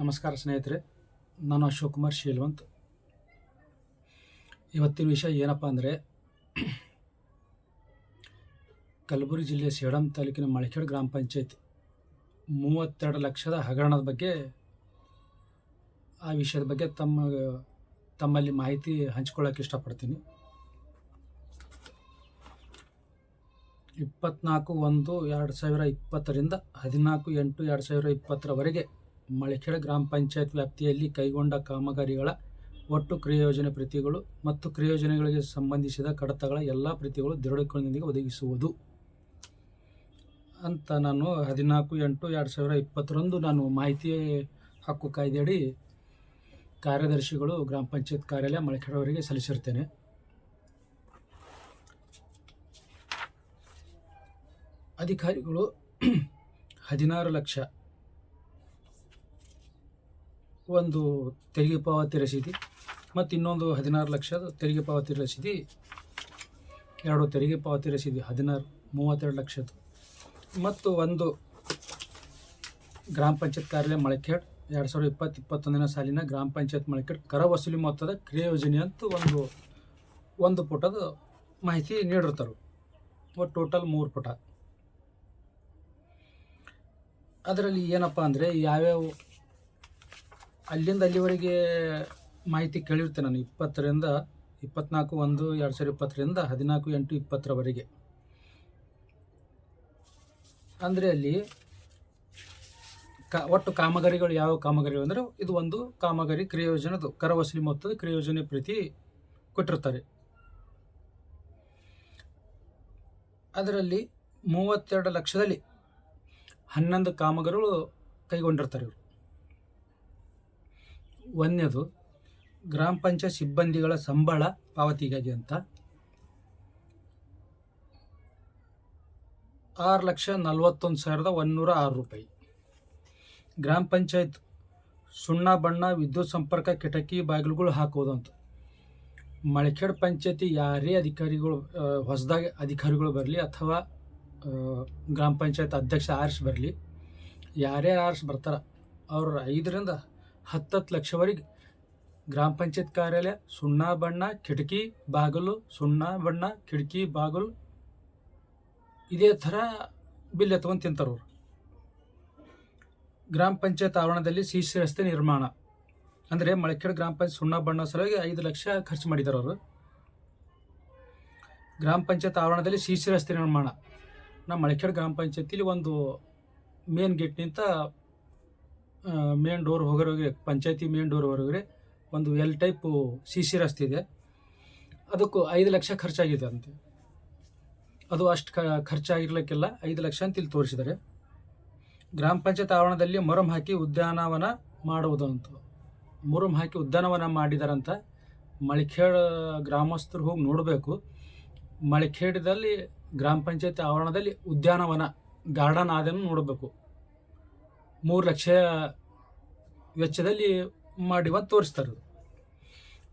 ನಮಸ್ಕಾರ ಸ್ನೇಹಿತರೆ, ನಾನು ಅಶೋಕ್ ಕುಮಾರ್ ಶೀಲ್ವಂತ್. ಇವತ್ತಿನ ವಿಷಯ ಏನಪ್ಪ ಅಂದರೆ, ಕಲಬುರಗಿ ಜಿಲ್ಲೆಯ ಸೇಡಂ ತಾಲೂಕಿನ ಮಳಖೇಡ್ ಗ್ರಾಮ ಪಂಚಾಯತ್ ಮೂವತ್ತೆರಡು ಲಕ್ಷದ ಹಗರಣದ ಬಗ್ಗೆ, ಆ ವಿಷಯದ ಬಗ್ಗೆ ತಮ್ಮ, ತಮ್ಮಲ್ಲಿ ಮಾಹಿತಿ ಹಂಚ್ಕೊಳ್ಳೋಕೆ ಇಷ್ಟಪಡ್ತೀನಿ. ಇಪ್ಪತ್ನಾಲ್ಕು ಒಂದು ಎರಡು ಸಾವಿರ ಇಪ್ಪತ್ತರಿಂದ ಹದಿನಾಲ್ಕು ಎಂಟು ಎರಡು ಸಾವಿರ ಇಪ್ಪತ್ತರವರೆಗೆ ಮಳಖೇಡ್ ಗ್ರಾಮ ಪಂಚಾಯತ್ ವ್ಯಾಪ್ತಿಯಲ್ಲಿ ಕೈಗೊಂಡ ಕಾಮಗಾರಿಗಳ ಒಟ್ಟು ಕ್ರಿಯೋಜನೆ ಪ್ರತಿಗಳು ಮತ್ತು ಕ್ರಿಯೋಜನೆಗಳಿಗೆ ಸಂಬಂಧಿಸಿದ ಕಡತಗಳ ಎಲ್ಲ ಪ್ರತಿಗಳು ದೃಢೀಕರಣದೊಂದಿಗೆ ಒದಗಿಸುವುದು. ಅಂತ ನಾನು ಹದಿನಾಲ್ಕು, ಎಂಟು, ಎರಡು ಸಾವಿರ ಇಪ್ಪತ್ತರಂದು ನಾನು ಮಾಹಿತಿ ಹಕ್ಕು ಕಾಯ್ದೆಯಡಿ ಕಾರ್ಯದರ್ಶಿಗಳು ಗ್ರಾಮ ಪಂಚಾಯತ್ ಕಾರ್ಯಾಲಯ ಮಳಖೇಡ್ ಅವರಿಗೆ ಸಲ್ಲಿಸಿರ್ತೇನೆ. ಅಧಿಕಾರಿಗಳು ಹದಿನಾರು ಲಕ್ಷ ಒಂದು ತೆರಿಗೆ ಪಾವತಿ ರಸೀದಿ ಮತ್ತು ಇನ್ನೊಂದು ಹದಿನಾರು ಲಕ್ಷದ ತೆರಿಗೆ ಪಾವತಿ ರಸೀದಿ, ಎರಡು ತೆರಿಗೆ ಪಾವತಿ ರಸೀದಿ, ಹದಿನಾರು, ಮೂವತ್ತೆರಡು ಲಕ್ಷದ್ದು. ಮತ್ತು ಒಂದು ಗ್ರಾಮ ಪಂಚಾಯತ್ ಕಾರ್ಯಾಲಯ ಮಳಖೇಡ್ ಎರಡು ಸಾವಿರದ ಇಪ್ಪತ್ತು ಇಪ್ಪತ್ತೊಂದನೇ ಸಾಲಿನ ಗ್ರಾಮ ಪಂಚಾಯತ್ ಮಳಖೇಡ್ ಕರ ವಸೂಲಿ ಮೊತ್ತದ ಕ್ರಿಯಾ ಯೋಜನೆ ಅಂತ ಒಂದು ಒಂದು ಪುಟದ ಮಾಹಿತಿ ನೀಡಿರ್ತಾರೆ. ಒಟ್ಟು ಟೋಟಲ್ ಮೂರು ಪುಟ. ಅದರಲ್ಲಿ ಏನಪ್ಪ ಅಂದರೆ ಯಾವ್ಯಾವ ಅಲ್ಲಿಂದ ಅಲ್ಲಿವರೆಗೆ ಮಾಹಿತಿ ಕೇಳಿರ್ತೇನೆ ನಾನು ಇಪ್ಪತ್ತರಿಂದ ಇಪ್ಪತ್ನಾಲ್ಕು ಒಂದು ಎರಡು ಸಾವಿರದ ಇಪ್ಪತ್ತರಿಂದ ಹದಿನಾಲ್ಕು ಎಂಟು ಇಪ್ಪತ್ತರವರೆಗೆ. ಅಂದರೆ ಅಲ್ಲಿ ಕ, ಒಟ್ಟು ಕಾಮಗಾರಿಗಳು ಯಾವ ಕಾಮಗಾರಿಗಳು ಅಂದರೆ ಇದು ಒಂದು ಕಾಮಗಾರಿ ಕ್ರಿಯೋಜನದು ಕರ ವಸೂಲಿ ಮೊತ್ತದ ಕ್ರಿಯೋಜನೆ ಪ್ರೀತಿ ಕೊಟ್ಟಿರ್ತಾರೆ ಅದರಲ್ಲಿ ಮೂವತ್ತೆರಡು ಲಕ್ಷದಲ್ಲಿ ಹನ್ನೊಂದು ಕಾಮಗಾರಿಗಳು ಕೈಗೊಂಡಿರ್ತಾರೆ ಇವರು. ಒಂದನೇದು, ಗ್ರಾಮ ಪಂಚಾಯತ್ ಸಿಬ್ಬಂದಿಗಳ ಸಂಬಳ ಪಾವತಿಗಾಗಿ ಅಂತ. ಆರು ಲಕ್ಷ ನಲವತ್ತೊಂದು ಸಾವಿರದ ಒಂದುನೂರ ಆರು ರೂಪಾಯಿ. ಗ್ರಾಮ ಪಂಚಾಯತ್ ಸುಣ್ಣ ಬಣ್ಣ ವಿದ್ಯುತ್ ಸಂಪರ್ಕ ಕಿಟಕಿ ಬಾಗಿಲುಗಳು ಹಾಕೋದು ಅಂತ. ಮಳಖೇಡ್ ಪಂಚಾಯತಿ ಯಾರೇ ಅಧಿಕಾರಿಗಳು ಹೊಸದಾಗಿ ಅಧಿಕಾರಿಗಳು ಬರಲಿ ಅಥವಾ ಗ್ರಾಮ ಪಂಚಾಯತ್ ಅಧ್ಯಕ್ಷ ಆರ್ಸ್ ಬರಲಿ, ಯಾರೇ ಆರ್ಸ್ ಬರ್ತಾರೆ, ಅವ್ರ ಐದರಿಂದ ಹತ್ತತ್ತು ಲಕ್ಷವರೆಗೆ. ಗ್ರಾಮ ಪಂಚಾಯತ್ ಕಾರ್ಯಾಲಯ, ಸುಣ್ಣ ಬಣ್ಣ, ಕಿಟಕಿ ಬಾಗಿಲು, ಸುಣ್ಣ ಬಣ್ಣ, ಕಿಟಕಿ ಬಾಗಿಲು. ಇದೇ ಥರ ಬಿಲ್ ಎತ್ಕೊಂಡು ತಿಂತಾರೆ ಅವ್ರು. ಗ್ರಾಮ ಪಂಚಾಯತ್ ಆವರಣದಲ್ಲಿ ಸಿಸಿ ರಸ್ತೆ ನಿರ್ಮಾಣ. ಅಂದರೆ ಮಳಕೆರೆ ಗ್ರಾಮ ಪಂಚಾಯತ್ ಸುಣ್ಣ ಬಣ್ಣ ಸಲುವಾಗಿ ಐದು ಲಕ್ಷ ಖರ್ಚು ಮಾಡಿದ್ದಾರೆ ಅವರು. ಗ್ರಾಮ ಪಂಚಾಯತ್ ಆವರಣದಲ್ಲಿ ಸಿಸಿ ರಸ್ತೆ ನಿರ್ಮಾಣ. ನಮ್ಮ ಮಳಕೆರೆ ಗ್ರಾಮ ಪಂಚಾಯತಿಲಿ ಒಂದು ಮೇನ್ ಗೇಟ್ನಿಂದ ಮೇನ್ ಡೋರ್ ಹೋಗೋರಿಗೆ ಪಂಚಾಯತಿ ಮೇನ್ ಡೋರ್ ಹೊರಗಡೆ ಒಂದು ಎಲ್ ಟೈಪು ಸಿ ಸಿ ರಸ್ತೆ ಇದೆ. ಅದಕ್ಕೂ ಐದು ಲಕ್ಷ ಖರ್ಚಾಗಿದೆ ಅಂತೆ. ಅದು ಅಷ್ಟು ಕ, ಖರ್ಚಾಗಿರ್ಲಿಕ್ಕೆಲ್ಲ. ಐದು ಲಕ್ಷ ಅಂತ ಇಲ್ಲಿ ತೋರಿಸಿದ್ದಾರೆ. ಗ್ರಾಮ ಪಂಚಾಯತ್ ಆವರಣದಲ್ಲಿ ಮೊರಂ ಹಾಕಿ ಉದ್ಯಾನವನ ಮಾಡುವುದು ಅಂತ. ಮೊರಂ ಹಾಕಿ ಉದ್ಯಾನವನ ಮಾಡಿದಾರಂತ. ಮಳಿಖೇಡ್ ಗ್ರಾಮಸ್ಥರು ಹೋಗಿ ನೋಡಬೇಕು. ಮಳಿಖೇಡದಲ್ಲಿ ಗ್ರಾಮ ಪಂಚಾಯತ್ ಆವರಣದಲ್ಲಿ ಉದ್ಯಾನವನ ಗಾರ್ಡನ್ ಆದನ್ನು ನೋಡಬೇಕು. ಮೂರು ಲಕ್ಷ ವೆಚ್ಚದಲ್ಲಿ ಮಾಡಿವ ತೋರಿಸ್ತಾರೆ.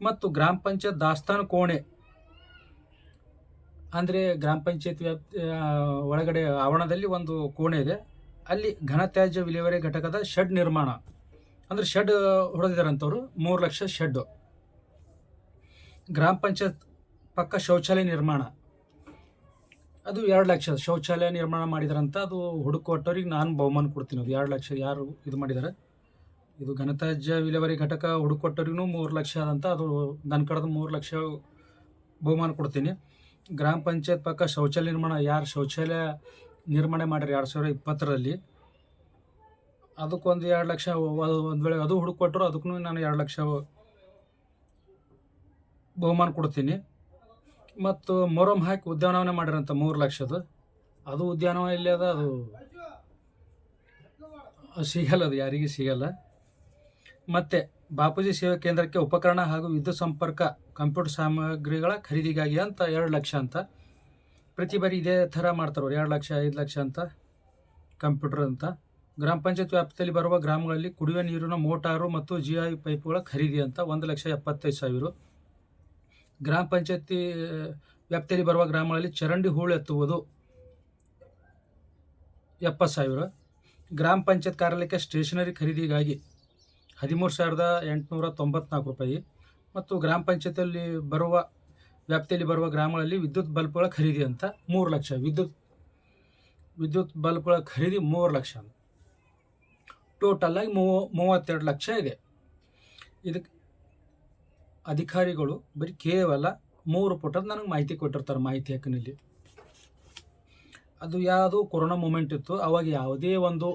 ಮತ್ತು ಗ್ರಾಮ ಪಂಚಾಯತ್ ದಾಸ್ತಾನು ಕೋಣೆ, ಅಂದರೆ ಗ್ರಾಮ ಪಂಚಾಯತ್ ವ್ಯಾಪ್ತಿ ಒಳಗಡೆ ಆವರಣದಲ್ಲಿ ಒಂದು ಕೋಣೆ ಇದೆ. ಅಲ್ಲಿ ಘನತ್ಯಾಜ್ಯ ವಿಲೇವಾರಿ ಘಟಕದ ಶೆಡ್ ನಿರ್ಮಾಣ, ಅಂದರೆ ಶೆಡ್ ಹೊಡೆದಿದ್ದಾರಂಥವ್ರು ಮೂರು ಲಕ್ಷ ಶೆಡ್ಡು ಗ್ರಾಮ ಪಂಚಾಯತ್ ಪಕ್ಕ ಶೌಚಾಲಯ ನಿರ್ಮಾಣ ಅದು ಎರಡು ಲಕ್ಷ ಶೌಚಾಲಯ ನಿರ್ಮಾಣ ಮಾಡಿದಾರಂತ, ಅದು ಹುಡುಕೊಟ್ಟವ್ರಿಗೆ ನಾನು ಬಹುಮಾನ ಕೊಡ್ತೀನಿ. ಅದು ಎರಡು ಲಕ್ಷ ಯಾರು ಇದು ಮಾಡಿದ್ದಾರೆ ಇದು ಘನತ್ಯಾಜ್ಯ ವಿಲೇವಾರಿ ಘಟಕ ಹುಡುಕೊಟ್ಟವ್ರಿಗೂ ಮೂರು ಲಕ್ಷ ಅದಂತ ಅದು ನನ್ನ ಕಡೆದು ಮೂರು ಲಕ್ಷ ಬಹುಮಾನ ಕೊಡ್ತೀನಿ. ಗ್ರಾಮ ಪಂಚಾಯತ್ ಪಕ್ಕ ಶೌಚಾಲಯ ನಿರ್ಮಾಣ, ಯಾರು ಶೌಚಾಲಯ ನಿರ್ಮಾಣ ಮಾಡ್ಯಾರ ಎರಡು ಸಾವಿರ ಇಪ್ಪತ್ತರಲ್ಲಿ, ಅದಕ್ಕೊಂದು ಎರಡು ಲಕ್ಷ ಒಂದು ವೇಳೆ ಅದು ಹುಡುಕೊಟ್ಟರು ಅದಕ್ಕೂ ನಾನು ಎರಡು ಲಕ್ಷ ಬಹುಮಾನ ಕೊಡ್ತೀನಿ. ಮತ್ತು ಮೊರಮ್ ಹಾಕಿ ಉದ್ಯಾನವನ ಮಾಡಿರಂತ ಮೂರು ಲಕ್ಷದ ಅದು ಉದ್ಯಾನವನ ಇಲ್ಲಿ ಅದ? ಅದು ಸಿಗಲ್ಲ ಅದು, ಯಾರಿಗೆ ಸಿಗಲ್ಲ. ಮತ್ತು ಬಾಪೂಜಿ ಸೇವಾ ಕೇಂದ್ರಕ್ಕೆ ಉಪಕರಣ ಹಾಗೂ ವಿದ್ಯುತ್ ಸಂಪರ್ಕ, ಕಂಪ್ಯೂಟರ್ ಸಾಮಗ್ರಿಗಳ ಖರೀದಿಗಾಗಿ ಅಂತ ಎರಡು ಲಕ್ಷ ಅಂತ. ಪ್ರತಿ ಬಾರಿ ಇದೇ ಥರ ಮಾಡ್ತಾರೆ ಅವ್ರು, ಎರಡು ಲಕ್ಷ, ಐದು ಲಕ್ಷ ಅಂತ ಕಂಪ್ಯೂಟರ್ ಅಂತ. ಗ್ರಾಮ ಪಂಚಾಯತ್ ವ್ಯಾಪ್ತಿಯಲ್ಲಿ ಬರುವ ಗ್ರಾಮಗಳಲ್ಲಿ ಕುಡಿಯುವ ನೀರಿನ ಮೋಟಾರು ಮತ್ತು ಜಿ ಐ ಪೈಪುಗಳ ಖರೀದಿ ಅಂತ ಒಂದು ಲಕ್ಷ ಎಪ್ಪತ್ತೈದು ಸಾವಿರ. ಗ್ರಾಮ ಪಂಚಾಯತಿ ವ್ಯಾಪ್ತಿಯಲ್ಲಿ ಬರುವ ಗ್ರಾಮಗಳಲ್ಲಿ ಚರಂಡಿ ಹೂಳು ಎತ್ತುವುದು ಎಪ್ಪತ್ತು ಸಾವಿರ. ಗ್ರಾಮ ಪಂಚಾಯತ್ ಕಾರ್ಯಾಲಯಕ್ಕೆ ಸ್ಟೇಷನರಿ ಖರೀದಿಗಾಗಿ ಹದಿಮೂರು ಸಾವಿರದ ಎಂಟುನೂರ ತೊಂಬತ್ನಾಲ್ಕು ರೂಪಾಯಿ. ಮತ್ತು ಗ್ರಾಮ ಪಂಚಾಯತಿಯಲ್ಲಿ ಬರುವ, ವ್ಯಾಪ್ತಿಯಲ್ಲಿ ಬರುವ ಗ್ರಾಮಗಳಲ್ಲಿ ವಿದ್ಯುತ್ ಬಲ್ಬ್ಗಳ ಖರೀದಿ ಅಂತ ಮೂರು ಲಕ್ಷ. ವಿದ್ಯುತ್ ವಿದ್ಯುತ್ ಬಲ್ಬ್ಗಳ ಖರೀದಿ ಮೂರು ಲಕ್ಷ. ಟೋಟಲ್ ಆಗಿ ಮೂವ, ಮೂವತ್ತೆರಡು ಲಕ್ಷ ಇದೆ. ಇದಕ್ಕೆ ಅಧಿಕಾರಿಗಳು ಬರೀ ಕೇವಲ ಮೂರು ಪುಟದ ನನಗೆ ಮಾಹಿತಿ ಕೊಟ್ಟಿರ್ತಾರೆ ಮಾಹಿತಿ ಹಕ್ಕಿನಲ್ಲಿ. ಅದು ಯಾವುದು ಕೊರೋನಾ ಮೂಮೆಂಟ್ ಇತ್ತು, ಅವಾಗ ಯಾವುದೇ ಒಂದು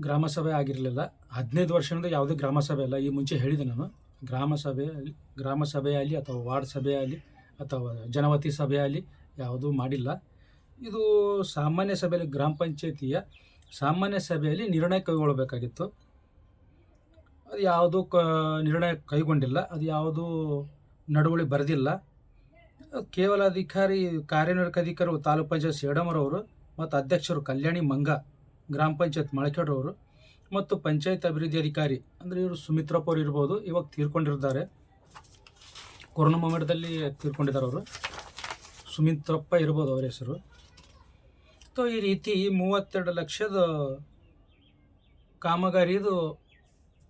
ಗ್ರಾಮ ಸಭೆ ಆಗಿರಲಿಲ್ಲ. ಹದಿನೈದು ವರ್ಷದಿಂದ ಯಾವುದೇ ಗ್ರಾಮ ಸಭೆ ಅಲ್ಲ, ಈ ಮುಂಚೆ ಹೇಳಿದೆ ನಾನು. ಗ್ರಾಮ ಸಭೆಯಲ್ಲಿ ಗ್ರಾಮ ಸಭೆಯಲ್ಲಿ ಅಥವಾ ವಾರ್ಡ್ ಸಭೆಯಲ್ಲಿ ಅಥವಾ ಜನವತಿ ಸಭೆ ಆಗಲಿ ಯಾವುದೂ ಮಾಡಿಲ್ಲ. ಇದು ಸಾಮಾನ್ಯ ಸಭೆಯಲ್ಲಿ ಗ್ರಾಮ ಪಂಚಾಯತಿಯ ಸಾಮಾನ್ಯ ಸಭೆಯಲ್ಲಿ ನಿರ್ಣಯ ಕೈಗೊಳ್ಳಬೇಕಾಗಿತ್ತು. ಅದು ಯಾವುದೂ ಕ ನಿರ್ಣಯ ಕೈಗೊಂಡಿಲ್ಲ. ಅದು ಯಾವುದೂ ನಡವಳಿ ಬರೆದಿಲ್ಲ. ಕೇವಲ ಅಧಿಕಾರಿ ಕಾರ್ಯನಿರ್ವಾಹಕ ಅಧಿಕಾರಿ ತಾಲೂಕು ಪಂಚಾಯತ್ ಸೇಡಮರವರು ಮತ್ತು ಅಧ್ಯಕ್ಷರು ಕಲ್ಯಾಣಿ ಮಂಗ, ಗ್ರಾಮ ಪಂಚಾಯತ್ ಮಳಕೆಡ್ರವರು ಮತ್ತು ಪಂಚಾಯತ್ ಅಭಿವೃದ್ಧಿ ಅಧಿಕಾರಿ, ಅಂದರೆ ಇವರು ಸುಮಿತ್ರಪ್ಪ ಅವರು ಇರ್ಬೋದು, ಇವಾಗ ತೀರ್ಕೊಂಡಿರ್ತಾರೆ. ಕೊರೋನಾ ಮೊಮೆಂಟ್ದಲ್ಲಿ ತೀರ್ಕೊಂಡಿದ್ದಾರೆ ಅವರು. ಸುಮಿತ್ರಪ್ಪ ಇರ್ಬೋದು ಅವರ ಹೆಸರು. ಸೊ ಈ ರೀತಿ ಮೂವತ್ತೆರಡು ಲಕ್ಷದ ಕಾಮಗಾರಿದು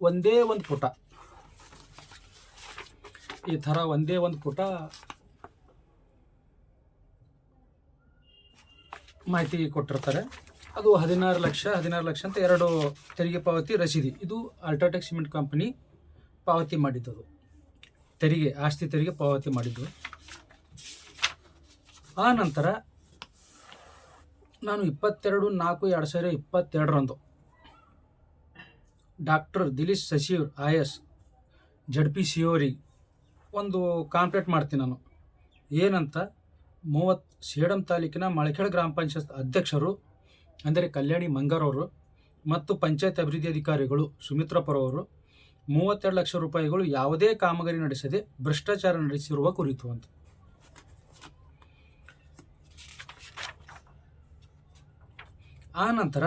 ಒಂದೇ ಒಂದು ಪುಟ. ಈ ಥರ ಒಂದೇ ಒಂದು ಪುಟ ಮಾಹಿತಿ ಕೊಟ್ಟಿರ್ತಾರೆ. ಅದು ಹದಿನಾರು ಲಕ್ಷ ಹದಿನಾರು ಲಕ್ಷ ಅಂತ ಎರಡು ತೆರಿಗೆ ಪಾವತಿ ರಸೀದಿ ಇದು ಅಲ್ಟ್ರಾಟೆಕ್ ಸಿಮೆಂಟ್ ಕಂಪನಿ ಪಾವತಿ ಮಾಡಿದ್ದದು. ತೆರಿಗೆ, ಆಸ್ತಿ ತೆರಿಗೆ ಪಾವತಿ ಮಾಡಿದ್ದು. ಆ ನಂತರ ನಾನು ಇಪ್ಪತ್ತೆರಡು ನಾಲ್ಕು ಎರಡು ಸಾವಿರ ಇಪ್ಪತ್ತೆರಡರಂದು doctor Dileesh Sachiv I S Z P C ಒಂದು ಕಾಂಪ್ಲೇಂಟ್ ಮಾಡ್ತೀನಿ ನಾನು. ಏನಂತ? ಮೂವತ್ತು ಸೇಡಂ ತಾಲೂಕಿನ ಮಳಖೇಳ ಗ್ರಾಮ ಪಂಚಾಯತ್ ಅಧ್ಯಕ್ಷರು, ಅಂದರೆ ಕಲ್ಯಾಣಿ ಮಂಗರವರು ಮತ್ತು ಪಂಚಾಯತ್ ಅಭಿವೃದ್ಧಿ ಅಧಿಕಾರಿಗಳು ಸುಮಿತ್ರಪ್ಪರವರು ಮೂವತ್ತೆರಡು ಲಕ್ಷ ರೂಪಾಯಿಗಳು ಯಾವುದೇ ಕಾಮಗಾರಿ ನಡೆಸದೆ ಭ್ರಷ್ಟಾಚಾರ ನಡೆಸಿರುವ ಕುರಿತು ಅಂತ. ಆ ನಂತರ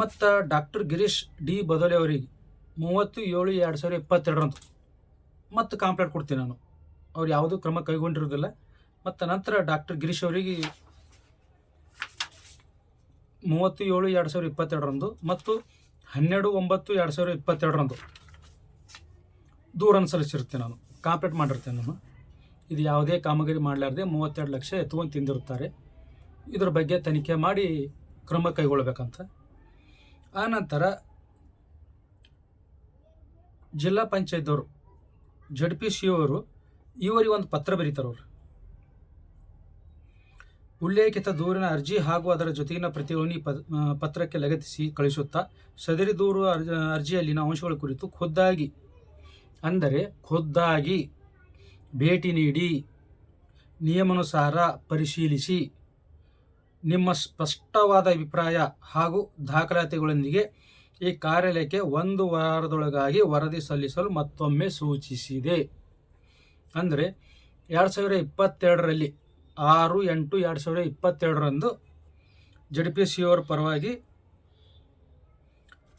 ಮತ್ತು ಡಾಕ್ಟರ್ ಗಿರೀಶ್ ಡಿ ಬದೋಲೆ ಅವರಿಗೆ ಮೂವತ್ತು ಏಳು ಎರಡು ಸಾವಿರದ ಇಪ್ಪತ್ತೆರಡರಂದು ಮತ್ತು ಕಾಂಪ್ಲೇಂಟ್ ಕೊಡ್ತೀನಿ ನಾನು. ಅವ್ರು ಯಾವುದೂ ಕ್ರಮ ಕೈಗೊಂಡಿರೋದಿಲ್ಲ. ಮತ್ತು ನಂತರ ಡಾಕ್ಟರ್ ಗಿರೀಶ್ ಅವರಿಗೆ ಮೂವತ್ತು ಏಳು ಎರಡು ಸಾವಿರದ ಇಪ್ಪತ್ತೆರಡರಂದು ಮತ್ತು ಹನ್ನೆರಡು ಒಂಬತ್ತು ಎರಡು ಸಾವಿರದ ಇಪ್ಪತ್ತೆರಡರಂದು ದೂರನ್ನು ಸಲ್ಲಿಸಿರ್ತೀನಿ ನಾನು. ಕಾಂಪ್ಲೇಂಟ್ ಮಾಡಿರ್ತೇನೆ ನಾನು. ಇದು ಯಾವುದೇ ಕಾಮಗಾರಿ ಮಾಡಲಾರ್ದೆ ಮೂವತ್ತೆರಡು ಲಕ್ಷ ಎತ್ಕೊಂಡು ತಿಂದಿರುತ್ತಾರೆ ಇದ್ರ ಬಗ್ಗೆ ತನಿಖೆ ಮಾಡಿ ಕ್ರಮ ಕೈಗೊಳ್ಳಬೇಕಂತ ಆನಂತರ ಜಿಲ್ಲಾ ಪಂಚಾಯತ್ದವರು ಜಡ್ ಪಿ ಸಿ ಅವರು ಇವರಿಗೆ ಒಂದು ಪತ್ರ ಬರೀತಾರವ್ರು ಉಲ್ಲೇಖಿತ ದೂರಿನ ಅರ್ಜಿ ಹಾಗೂ ಅದರ ಜೊತೆಗಿನ ಪ್ರತಿಗಳನ್ನು ಪತ್ರಕ್ಕೆ ಲಗತ್ತಿಸಿ ಕಳಿಸುತ್ತಾ ಸದರಿ ದೂರು ಅರ್ಜ, ಅರ್ಜಿಯಲ್ಲಿನ ಅಂಶಗಳ ಕುರಿತು ಖುದ್ದಾಗಿ, ಅಂದರೆ ಖುದ್ದಾಗಿ ಭೇಟಿ ನೀಡಿ ನಿಯಮಾನುಸಾರ ಪರಿಶೀಲಿಸಿ ನಿಮ್ಮ ಸ್ಪಷ್ಟವಾದ ಅಭಿಪ್ರಾಯ ಹಾಗೂ ದಾಖಲಾತಿಗಳೊಂದಿಗೆ ಈ ಕಾರ್ಯಾಲಯಕ್ಕೆ ಒಂದು ವಾರದೊಳಗಾಗಿ ವರದಿ ಸಲ್ಲಿಸಲು ಮತ್ತೊಮ್ಮೆ ಸೂಚಿಸಿದೆ. ಅಂದರೆ ಎರಡು ಸಾವಿರ ಇಪ್ಪತ್ತೆರಡರಲ್ಲಿ ಆರು ಎಂಟು ಎರಡು ಸಾವಿರ ಇಪ್ಪತ್ತೆರಡರಂದು ಜಡ್ ಪಿ ಸಿ ಅವರ ಪರವಾಗಿ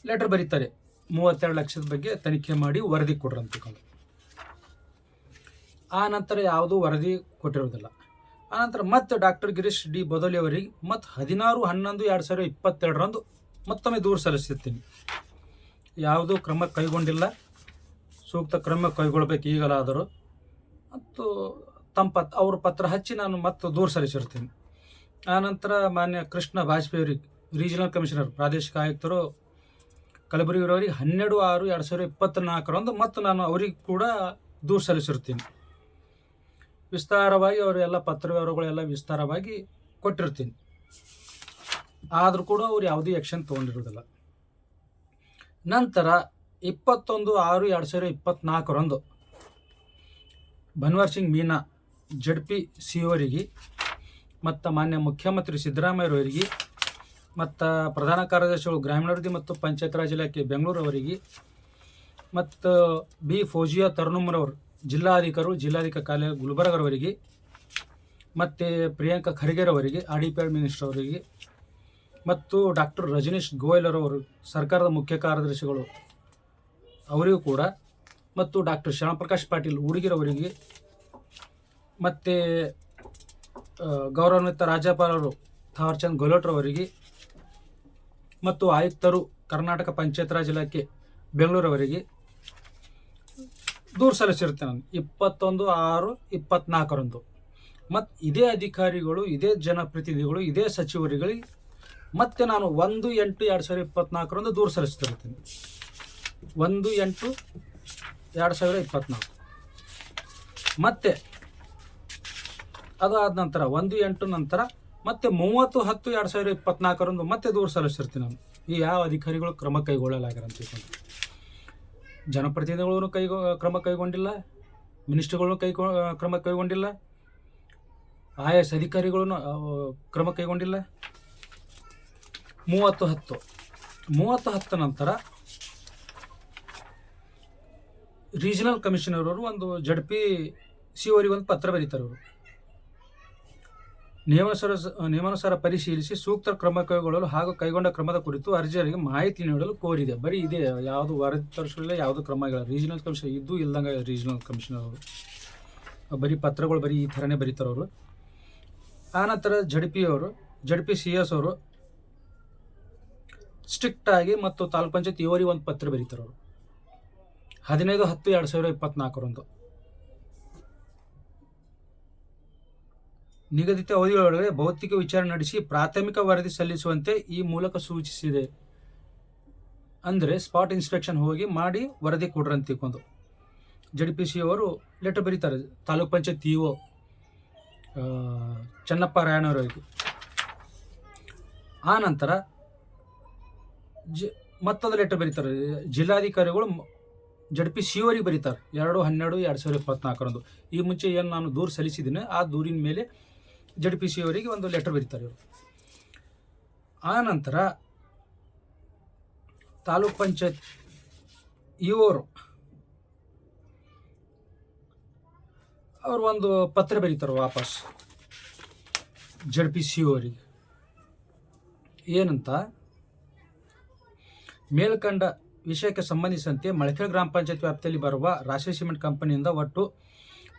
ಲೆಟರ್ ಬರೀತಾರೆ. ಮೂವತ್ತೆರಡು ಲಕ್ಷದ ಬಗ್ಗೆ ತನಿಖೆ ಮಾಡಿ ವರದಿ ಕೊಡ್ರಂತಕ್ಕಂಥ. ಆ ನಂತರ ಯಾವುದೂ ವರದಿ ಕೊಟ್ಟಿರೋದಿಲ್ಲ ಆನಂತರ ಮತ್ತೆ ಡಾಕ್ಟರ್ ಗಿರೀಶ್ ಡಿ ಬದೋಲಿ ಅವರಿಗೆ ಮತ್ತು ಹದಿನಾರು ಹನ್ನೊಂದು ಎರಡು ಸಾವಿರದ ಇಪ್ಪತ್ತೆರಡರಂದು ಮತ್ತೊಮ್ಮೆ ದೂರು ಸಲ್ಲಿಸುತ್ತೀನಿ ಯಾವುದೂ ಕ್ರಮ ಕೈಗೊಂಡಿಲ್ಲ. ಸೂಕ್ತ ಕ್ರಮ ಕೈಗೊಳ್ಳಬೇಕು ಈಗಲಾದರೂ. ಮತ್ತು ತಮ್ಮ ಪತ್ ಅವ್ರ ಪತ್ರ ಹಚ್ಚಿ ನಾನು ಮತ್ತು ದೂರು ಸಲ್ಲಿಸಿರ್ತೀನಿ ಆನಂತರ ಮಾನ್ಯ ಕೃಷ್ಣ ವಾಜಪೇಯಿ ಅವರಿಗೆ, ರೀಜನಲ್ ಕಮಿಷನರ್, ಪ್ರಾದೇಶಿಕ ಆಯುಕ್ತರು ಕಲಬುರಗಿರವರಿಗೆ ಹನ್ನೆರಡು ಆರು ಎರಡು ಸಾವಿರ ಇಪ್ಪತ್ತ್ನಾಲ್ಕರಂದು ಮತ್ತು ನಾನು ಅವರಿಗೆ ಕೂಡ ದೂರು ಸಲ್ಲಿಸಿರ್ತೀನಿ ವಿಸ್ತಾರವಾಗಿ ಅವರೆಲ್ಲ ಪತ್ರ ವಿವರಗಳೆಲ್ಲ ವಿಸ್ತಾರವಾಗಿ ಕೊಟ್ಟಿರ್ತೀನಿ. ಆದರೂ ಕೂಡ ಅವ್ರು ಯಾವುದೇ ಆ್ಯಕ್ಷನ್ ತೊಗೊಂಡಿರೋದಿಲ್ಲ. ನಂತರ ಇಪ್ಪತ್ತೊಂದು ಆರು ಎರಡು ಸಾವಿರದ ಇಪ್ಪತ್ತ್ನಾಲ್ಕರಂದು Banwar Singh Meena Z P C ಅವರಿಗೆ ಮತ್ತು ಮಾನ್ಯ ಮುಖ್ಯಮಂತ್ರಿ ಸಿದ್ದರಾಮಯ್ಯರವರಿಗೆ ಮತ್ತು ಪ್ರಧಾನ ಕಾರ್ಯದರ್ಶಿಗಳು ಗ್ರಾಮೀಣಾಭಿವೃದ್ಧಿ ಮತ್ತು ಪಂಚಾಯತ್ ರಾಜ್ ಇಲಾಖೆ ಬೆಂಗಳೂರು ಅವರಿಗೆ ಮತ್ತು ಬಿ ಫೌಜಿಯಾ ತರುಣಮ್ಮರವರು ಜಿಲ್ಲಾಧಿಕಾರಿಗಳು ಜಿಲ್ಲಾಧಿಕಾರಿ ಕಾಲೇ ಗುಲ್ಬರ್ಗರವರಿಗೆ, ಮತ್ತು Priyanka ಖರ್ಗೆರವರಿಗೆ, R D P R minister ಅವರಿಗೆ, ಮತ್ತು ಡಾಕ್ಟರ್ ರಜನೀಶ್ ಗೋಯಲರವರು, ಸರ್ಕಾರದ ಮುಖ್ಯ ಕಾರ್ಯದರ್ಶಿಗಳು ಅವರಿಗೂ ಕೂಡ, ಮತ್ತು ಡಾಕ್ಟರ್ ಶ್ಯಾಮಪ್ರಕಾಶ್ ಪಾಟೀಲ್ ಹುಡುಗಿರವರಿಗೆ ಮತ್ತು ಗೌರವಾನ್ವಿತ ರಾಜ್ಯಪಾಲರು ಥಾವರ್ಚಂದ್ ಗೆಹ್ಲೋಟ್ರವರಿಗೆ ಮತ್ತು ಆಯುಕ್ತರು ಕರ್ನಾಟಕ ಪಂಚಾಯತ್ ರಾಜ್ ಇಲಾಖೆ ಬೆಂಗಳೂರವರೆಗೆ ದೂರು ಸಲ್ಲಿಸಿರುತ್ತೆ ನಾನು ಇಪ್ಪತ್ತೊಂದು, ಆರು ಇಪ್ಪತ್ನಾಲ್ಕರಂದು ಮತ್ತು ಇದೇ ಅಧಿಕಾರಿಗಳು, ಇದೇ ಜನಪ್ರತಿನಿಧಿಗಳು, ಇದೇ ಸಚಿವರುಗಳಿಗೆ ಮತ್ತೆ ನಾನು ಒಂದು, ಎಂಟು, ಎರಡು ಸಾವಿರದ ಇಪ್ಪತ್ನಾಲ್ಕರಂದು ದೂರು ಸಲ್ಲಿಸ್ತಿರ್ತೀನಿ ಒಂದು, ಎಂಟು, ಎರಡು ಸಾವಿರದ ಇಪ್ಪತ್ನಾಲ್ಕು ಮತ್ತೆ ಅದಾದ ನಂತರ ಒಂದು, ಎಂಟು ನಂತರ ಮತ್ತೆ ಮೂವತ್ತು, ಹತ್ತು, ಎರಡು ಸಾವಿರದ ಇಪ್ಪತ್ನಾಲ್ಕರಂದು ಮತ್ತೆ ದೂರು ಸಲ್ಲಿಸಿರ್ತೀನಿ ನಾನು. ಈ ಯಾವ ಅಧಿಕಾರಿಗಳು ಕ್ರಮ ಕೈಗೊಳ್ಳಲಾಗಿರಂತ ಜನಪ್ರತಿನಿಧಿಗಳು ಕೈಗೊ, ಕ್ರಮ ಕೈಗೊಂಡಿಲ್ಲ ಮಿನಿಸ್ಟರ್ಗಳು ಕೈ ಕ್ರಮ ಕೈಗೊಂಡಿಲ್ಲ, ಆಯಾಸ್ ಎಸ್ ಅಧಿಕಾರಿಗಳು ಕ್ರಮ ಕೈಗೊಂಡಿಲ್ಲ. ಮೂವತ್ತು ಹತ್ತು. ಮೂವತ್ತು ಹತ್ತು ನಂತರ ರೀಜನಲ್ ಕಮಿಷನರ್ ಅವರು ಒಂದು ಜಡ್ ಪಿ ಸಿ ಅವರಿಗೆ ಒಂದು ಪತ್ರ ಬರೀತಾರೆ ಅವರು ನಿಯಮಾನುಸಾರ ನಿಯಮಾನುಸಾರ ಪರಿಶೀಲಿಸಿ ಸೂಕ್ತ ಕ್ರಮ ಕೈಗೊಳ್ಳಲು ಹಾಗೂ ಕೈಗೊಂಡ ಕ್ರಮದ ಕುರಿತು ಅರ್ಜಿಯರಿಗೆ ಮಾಹಿತಿ ನೀಡಲು ಕೋರಿದೆ. ಬರೀ ಇದೆ, ಯಾವುದು ವರದಿ ತರಿಸಲಿಲ್ಲ ಯಾವುದು ಕ್ರಮ ಇಲ್ಲ ರೀಜನಲ್ ಕಮಿಷನ್ ಇದ್ದು ಇಲ್ದಂಗೆ ರೀಜನಲ್ ಕಮಿಷನರ್ ಅವರು. ಬರೀ ಪತ್ರಗಳು ಬರೀ ಈ ಥರನೇ ಬರೀತಾರೆ ಅವರು. ಆನಂತರ ಜಡಿಪಿ ಅವರು ಜಡಿಪಿ ಸಿ ಎಸ್ ಅವರು ಸ್ಟ್ರಿಕ್ಟ್ ಆಗಿ ಮತ್ತು ತಾಲೂಕು ಪಂಚಾಯತ್ ಇವರಿಗೆ ಒಂದು ಪತ್ರ ಬರೀತಾರೆ ಅವರು. ಹದಿನೈದು ಹತ್ತು ಎರಡು ಸಾವಿರದ ಇಪ್ಪತ್ನಾಲ್ಕರಂದು. ನಿಗದಿತ ಅವಧಿಯೊಳಗೆ ಭೌತಿಕ ವಿಚಾರಣೆ ನಡೆಸಿ ಪ್ರಾಥಮಿಕ ವರದಿ ಸಲ್ಲಿಸುವಂತೆ ಈ ಮೂಲಕ ಸೂಚಿಸಿದೆ. ಅಂದರೆ ಸ್ಪಾಟ್ ಇನ್ಸ್ಪೆಕ್ಷನ್ ಹೋಗಿ ಮಾಡಿ ವರದಿ ಕೊಡ್ರಂತ ತಿಳ್ಕೊಂಡು. ಜಡ್ ಪಿ ಸಿ ಅವರು ಲೆಟರ್ ಬರೀತಾರೆ, ತಾಲೂಕ್ ಪಂಚಾಯತ್ ಇ ಒ ಚನ್ನಪ್ಪ ರಾಯಣ್ಣವರಿಗೆ ಆ ನಂತರ ಜಿ, ಮತ್ತೊಂದು ಲೆಟರ್ ಬರೀತಾರೆ, ಜಿಲ್ಲಾಧಿಕಾರಿಗಳು ಜಡ್ ಪಿ ಸಿ ಅವರಿಗೆ ಬರೀತಾರೆ, ಎರಡು ಹನ್ನೆರಡು ಎರಡು ಸಾವಿರದ ಇಪ್ಪತ್ನಾಲ್ಕರಂದು. ಈ ಮುಂಚೆ ಏನು ನಾನು ದೂರು ಸಲ್ಲಿಸಿದ್ದೀನಿ, ಆ ದೂರಿನ ಮೇಲೆ ಜಡ್ ಪಿ ಸಿ ಅವರಿಗೆ ಒಂದು ಲೆಟರ್ ಬರೀತಾರೆ ಇವರು. ಆ ನಂತರ ತಾಲೂಕ್ ಪಂಚಾಯತ್ ಇವರು ಅವರು ಒಂದು ಪತ್ರ ಬರೀತಾರೆ ವಾಪಸ್ ಜಡ್ ಪಿ ಸಿ ಅವರಿಗೆ. ಏನಂತ? ಮೇಲ್ಕಂಡ ವಿಷಯಕ್ಕೆ ಸಂಬಂಧಿಸಿದಂತೆ ಮಳಕೆ ಗ್ರಾಮ ಪಂಚಾಯತ್ ವ್ಯಾಪ್ತಿಯಲ್ಲಿ ಬರುವ ರಾಶಿ ಸಿಮೆಂಟ್ ಕಂಪನಿಯಿಂದ ಒಟ್ಟು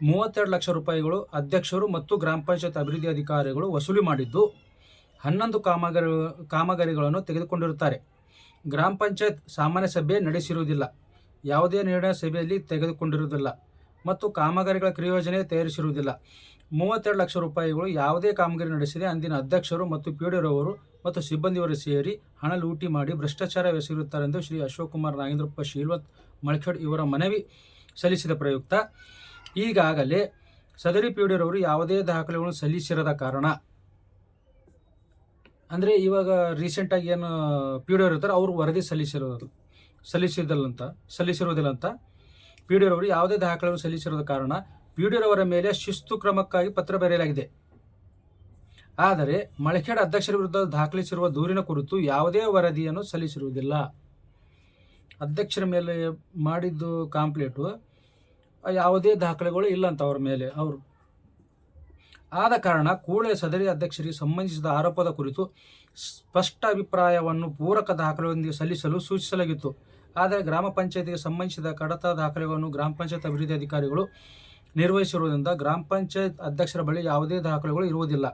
ಮೂವತ್ತೆರಡು ಲಕ್ಷ ರೂಪಾಯಿಗಳು ಅಧ್ಯಕ್ಷರು ಮತ್ತು ಗ್ರಾಮ ಪಂಚಾಯತ್ ಅಭಿವೃದ್ಧಿ ಅಧಿಕಾರಿಗಳು ವಸೂಲಿ ಮಾಡಿದ್ದು ಹನ್ನೊಂದು ಕಾಮಗಾರಿ, ಕಾಮಗಾರಿಗಳನ್ನು ತೆಗೆದುಕೊಂಡಿರುತ್ತಾರೆ. ಗ್ರಾಮ ಪಂಚಾಯತ್ ಸಾಮಾನ್ಯ ಸಭೆ ನಡೆಸಿರುವುದಿಲ್ಲ. ಯಾವುದೇ ನಿರ್ಣಯ ಸಭೆಯಲ್ಲಿ ತೆಗೆದುಕೊಂಡಿರುವುದಿಲ್ಲ ಮತ್ತು ಕಾಮಗಾರಿಗಳ ಕ್ರಿಯೋಜನೆ ತಯಾರಿಸಿರುವುದಿಲ್ಲ. ಮೂವತ್ತೆರಡು ಲಕ್ಷ ರೂಪಾಯಿಗಳು ಯಾವುದೇ ಕಾಮಗಾರಿ ನಡೆಸಿದೆ ಅಂದಿನ ಅಧ್ಯಕ್ಷರು ಮತ್ತು ಪಿಡಿರವರು ಮತ್ತು ಸಿಬ್ಬಂದಿಯವರು ಸೇರಿ ಹಣ ಲೂಟಿ ಮಾಡಿ ಭ್ರಷ್ಟಾಚಾರ ಎಸಗಿರುತ್ತಾರೆಂದು ಶ್ರೀ ಅಶೋಕ್ ಕುಮಾರ್ ನಾಗೇಂದ್ರಪ್ಪ ಶ್ರೀವತ್ ಮಳಖೇಡ್ ಇವರ ಮನವಿ ಸಲ್ಲಿಸಿದ ಪ್ರಯುಕ್ತ ಈಗಾಗಲೇ ಸದರಿ ಪಿಡಿರವರು ಯಾವುದೇ ದಾಖಲೆಗಳನ್ನು ಸಲ್ಲಿಸಿರದ ಕಾರಣ. ಅಂದರೆ ಇವಾಗ ರೀಸೆಂಟಾಗಿ ಏನು ಪಿ ಡಿ ಇರ್ತಾರೆ, ಅವರು ವರದಿ ಸಲ್ಲಿಸಿರೋದು ಸಲ್ಲಿಸಿದಲ್ಲ ಅಂತ ಸಲ್ಲಿಸಿರೋದಿಲ್ಲ ಅಂತ ಪಿ ಡಿ ಅವರು ಯಾವುದೇ ದಾಖಲೆಗಳನ್ನು ಸಲ್ಲಿಸಿರದ ಕಾರಣ ಪಿ ಡಿ ಅವರ ಮೇಲೆ ಶಿಸ್ತು ಕ್ರಮಕ್ಕಾಗಿ ಪತ್ರ ಬರೆಯಲಾಗಿದೆ. ಆದರೆ ಮಳಖೇಡ ಅಧ್ಯಕ್ಷರ ವಿರುದ್ಧ ದಾಖಲಿಸಿರುವ ದೂರಿನ ಕುರಿತು ಯಾವುದೇ ವರದಿಯನ್ನು ಸಲ್ಲಿಸಿರುವುದಿಲ್ಲ. ಅಧ್ಯಕ್ಷರ ಮೇಲೆ ಮಾಡಿದ್ದು ಕಾಂಪ್ಲೇಟು ಯಾವುದೇ ದಾಖಲೆಗಳು ಇಲ್ಲ ಅಂತ ಅವ್ರ ಮೇಲೆ ಅವರು. ಆದ ಕಾರಣ ಕೂಳೆ ಸದರಿ ಅಧ್ಯಕ್ಷರಿಗೆ ಸಂಬಂಧಿಸಿದ ಆರೋಪದ ಕುರಿತು ಸ್ಪಷ್ಟ ಅಭಿಪ್ರಾಯವನ್ನು ಪೂರಕ ದಾಖಲೆಯೊಂದಿಗೆ ಸಲ್ಲಿಸಲು ಸೂಚಿಸಲಾಗಿತ್ತು. ಆದರೆ ಗ್ರಾಮ ಪಂಚಾಯತಿಗೆ ಸಂಬಂಧಿಸಿದ ಕಡತ ದಾಖಲೆಗಳನ್ನು ಗ್ರಾಮ ಪಂಚಾಯತ್ ಅಭಿವೃದ್ಧಿ ಅಧಿಕಾರಿಗಳು ನಿರ್ವಹಿಸಿರುವುದರಿಂದ ಗ್ರಾಮ ಪಂಚಾಯತ್ ಅಧ್ಯಕ್ಷರ ಬಳಿ ಯಾವುದೇ ದಾಖಲೆಗಳು ಇರುವುದಿಲ್ಲ.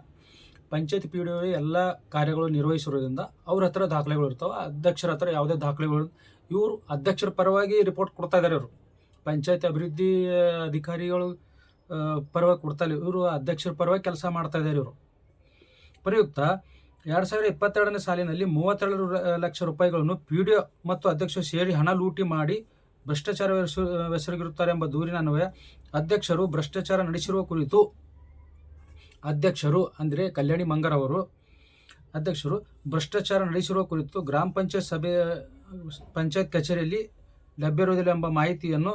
ಪಂಚಾಯತ್ ಪಿ ಡಿ ಎಲ್ಲ ಕಾರ್ಯಗಳು ನಿರ್ವಹಿಸಿರೋದ್ರಿಂದ ಅವ್ರ ಹತ್ರ ದಾಖಲೆಗಳು ಇರ್ತವೆ, ಅಧ್ಯಕ್ಷರ ಹತ್ರ ಯಾವುದೇ ದಾಖಲೆಗಳು ಇವರು ಅಧ್ಯಕ್ಷರ ಪರವಾಗಿ ರಿಪೋರ್ಟ್ ಕೊಡ್ತಾ ಇದ್ದಾರೆ ಇವರು. ಪಂಚಾಯತ್ ಅಭಿವೃದ್ಧಿ ಅಧಿಕಾರಿಗಳು ಪರವಾಗಿ ಕೊಡ್ತಾ ಇಲ್ಲ ಇವರು ಅಧ್ಯಕ್ಷರ ಪರವಾಗಿ ಕೆಲಸ ಮಾಡ್ತಾ ಇದ್ದಾರೆ ಇವರು. ಪ್ರಯುಕ್ತ ಎರಡು ಸಾವಿರದ ಇಪ್ಪತ್ತೆರಡನೇ ಸಾಲಿನಲ್ಲಿ ಮೂವತ್ತೆರಡು ಲಕ್ಷ ರೂಪಾಯಿಗಳನ್ನು ಪಿ ಡಿ ಮತ್ತು ಅಧ್ಯಕ್ಷರು ಸೇರಿ ಹಣ ಲೂಟಿ ಮಾಡಿ ಭ್ರಷ್ಟಾಚಾರ ಹೆಸರಿಗಿರುತ್ತಾರೆ ಎಂಬ ದೂರಿನ ಅನ್ವಯ ಅಧ್ಯಕ್ಷರು ಭ್ರಷ್ಟಾಚಾರ ನಡೆಸಿರುವ ಕುರಿತು ಅಧ್ಯಕ್ಷರು ಅಂದರೆ ಕಲ್ಯಾಣಿ ಮಂಗರ್ ಅವರು ಅಧ್ಯಕ್ಷರು ಭ್ರಷ್ಟಾಚಾರ ನಡೆಸಿರುವ ಕುರಿತು ಗ್ರಾಮ ಪಂಚಾಯತ್ ಸಭೆ, ಪಂಚಾಯತ್ ಕಚೇರಿಯಲ್ಲಿ ಲಭ್ಯವಿರುವುದಿಲ್ಲ ಎಂಬ ಮಾಹಿತಿಯನ್ನು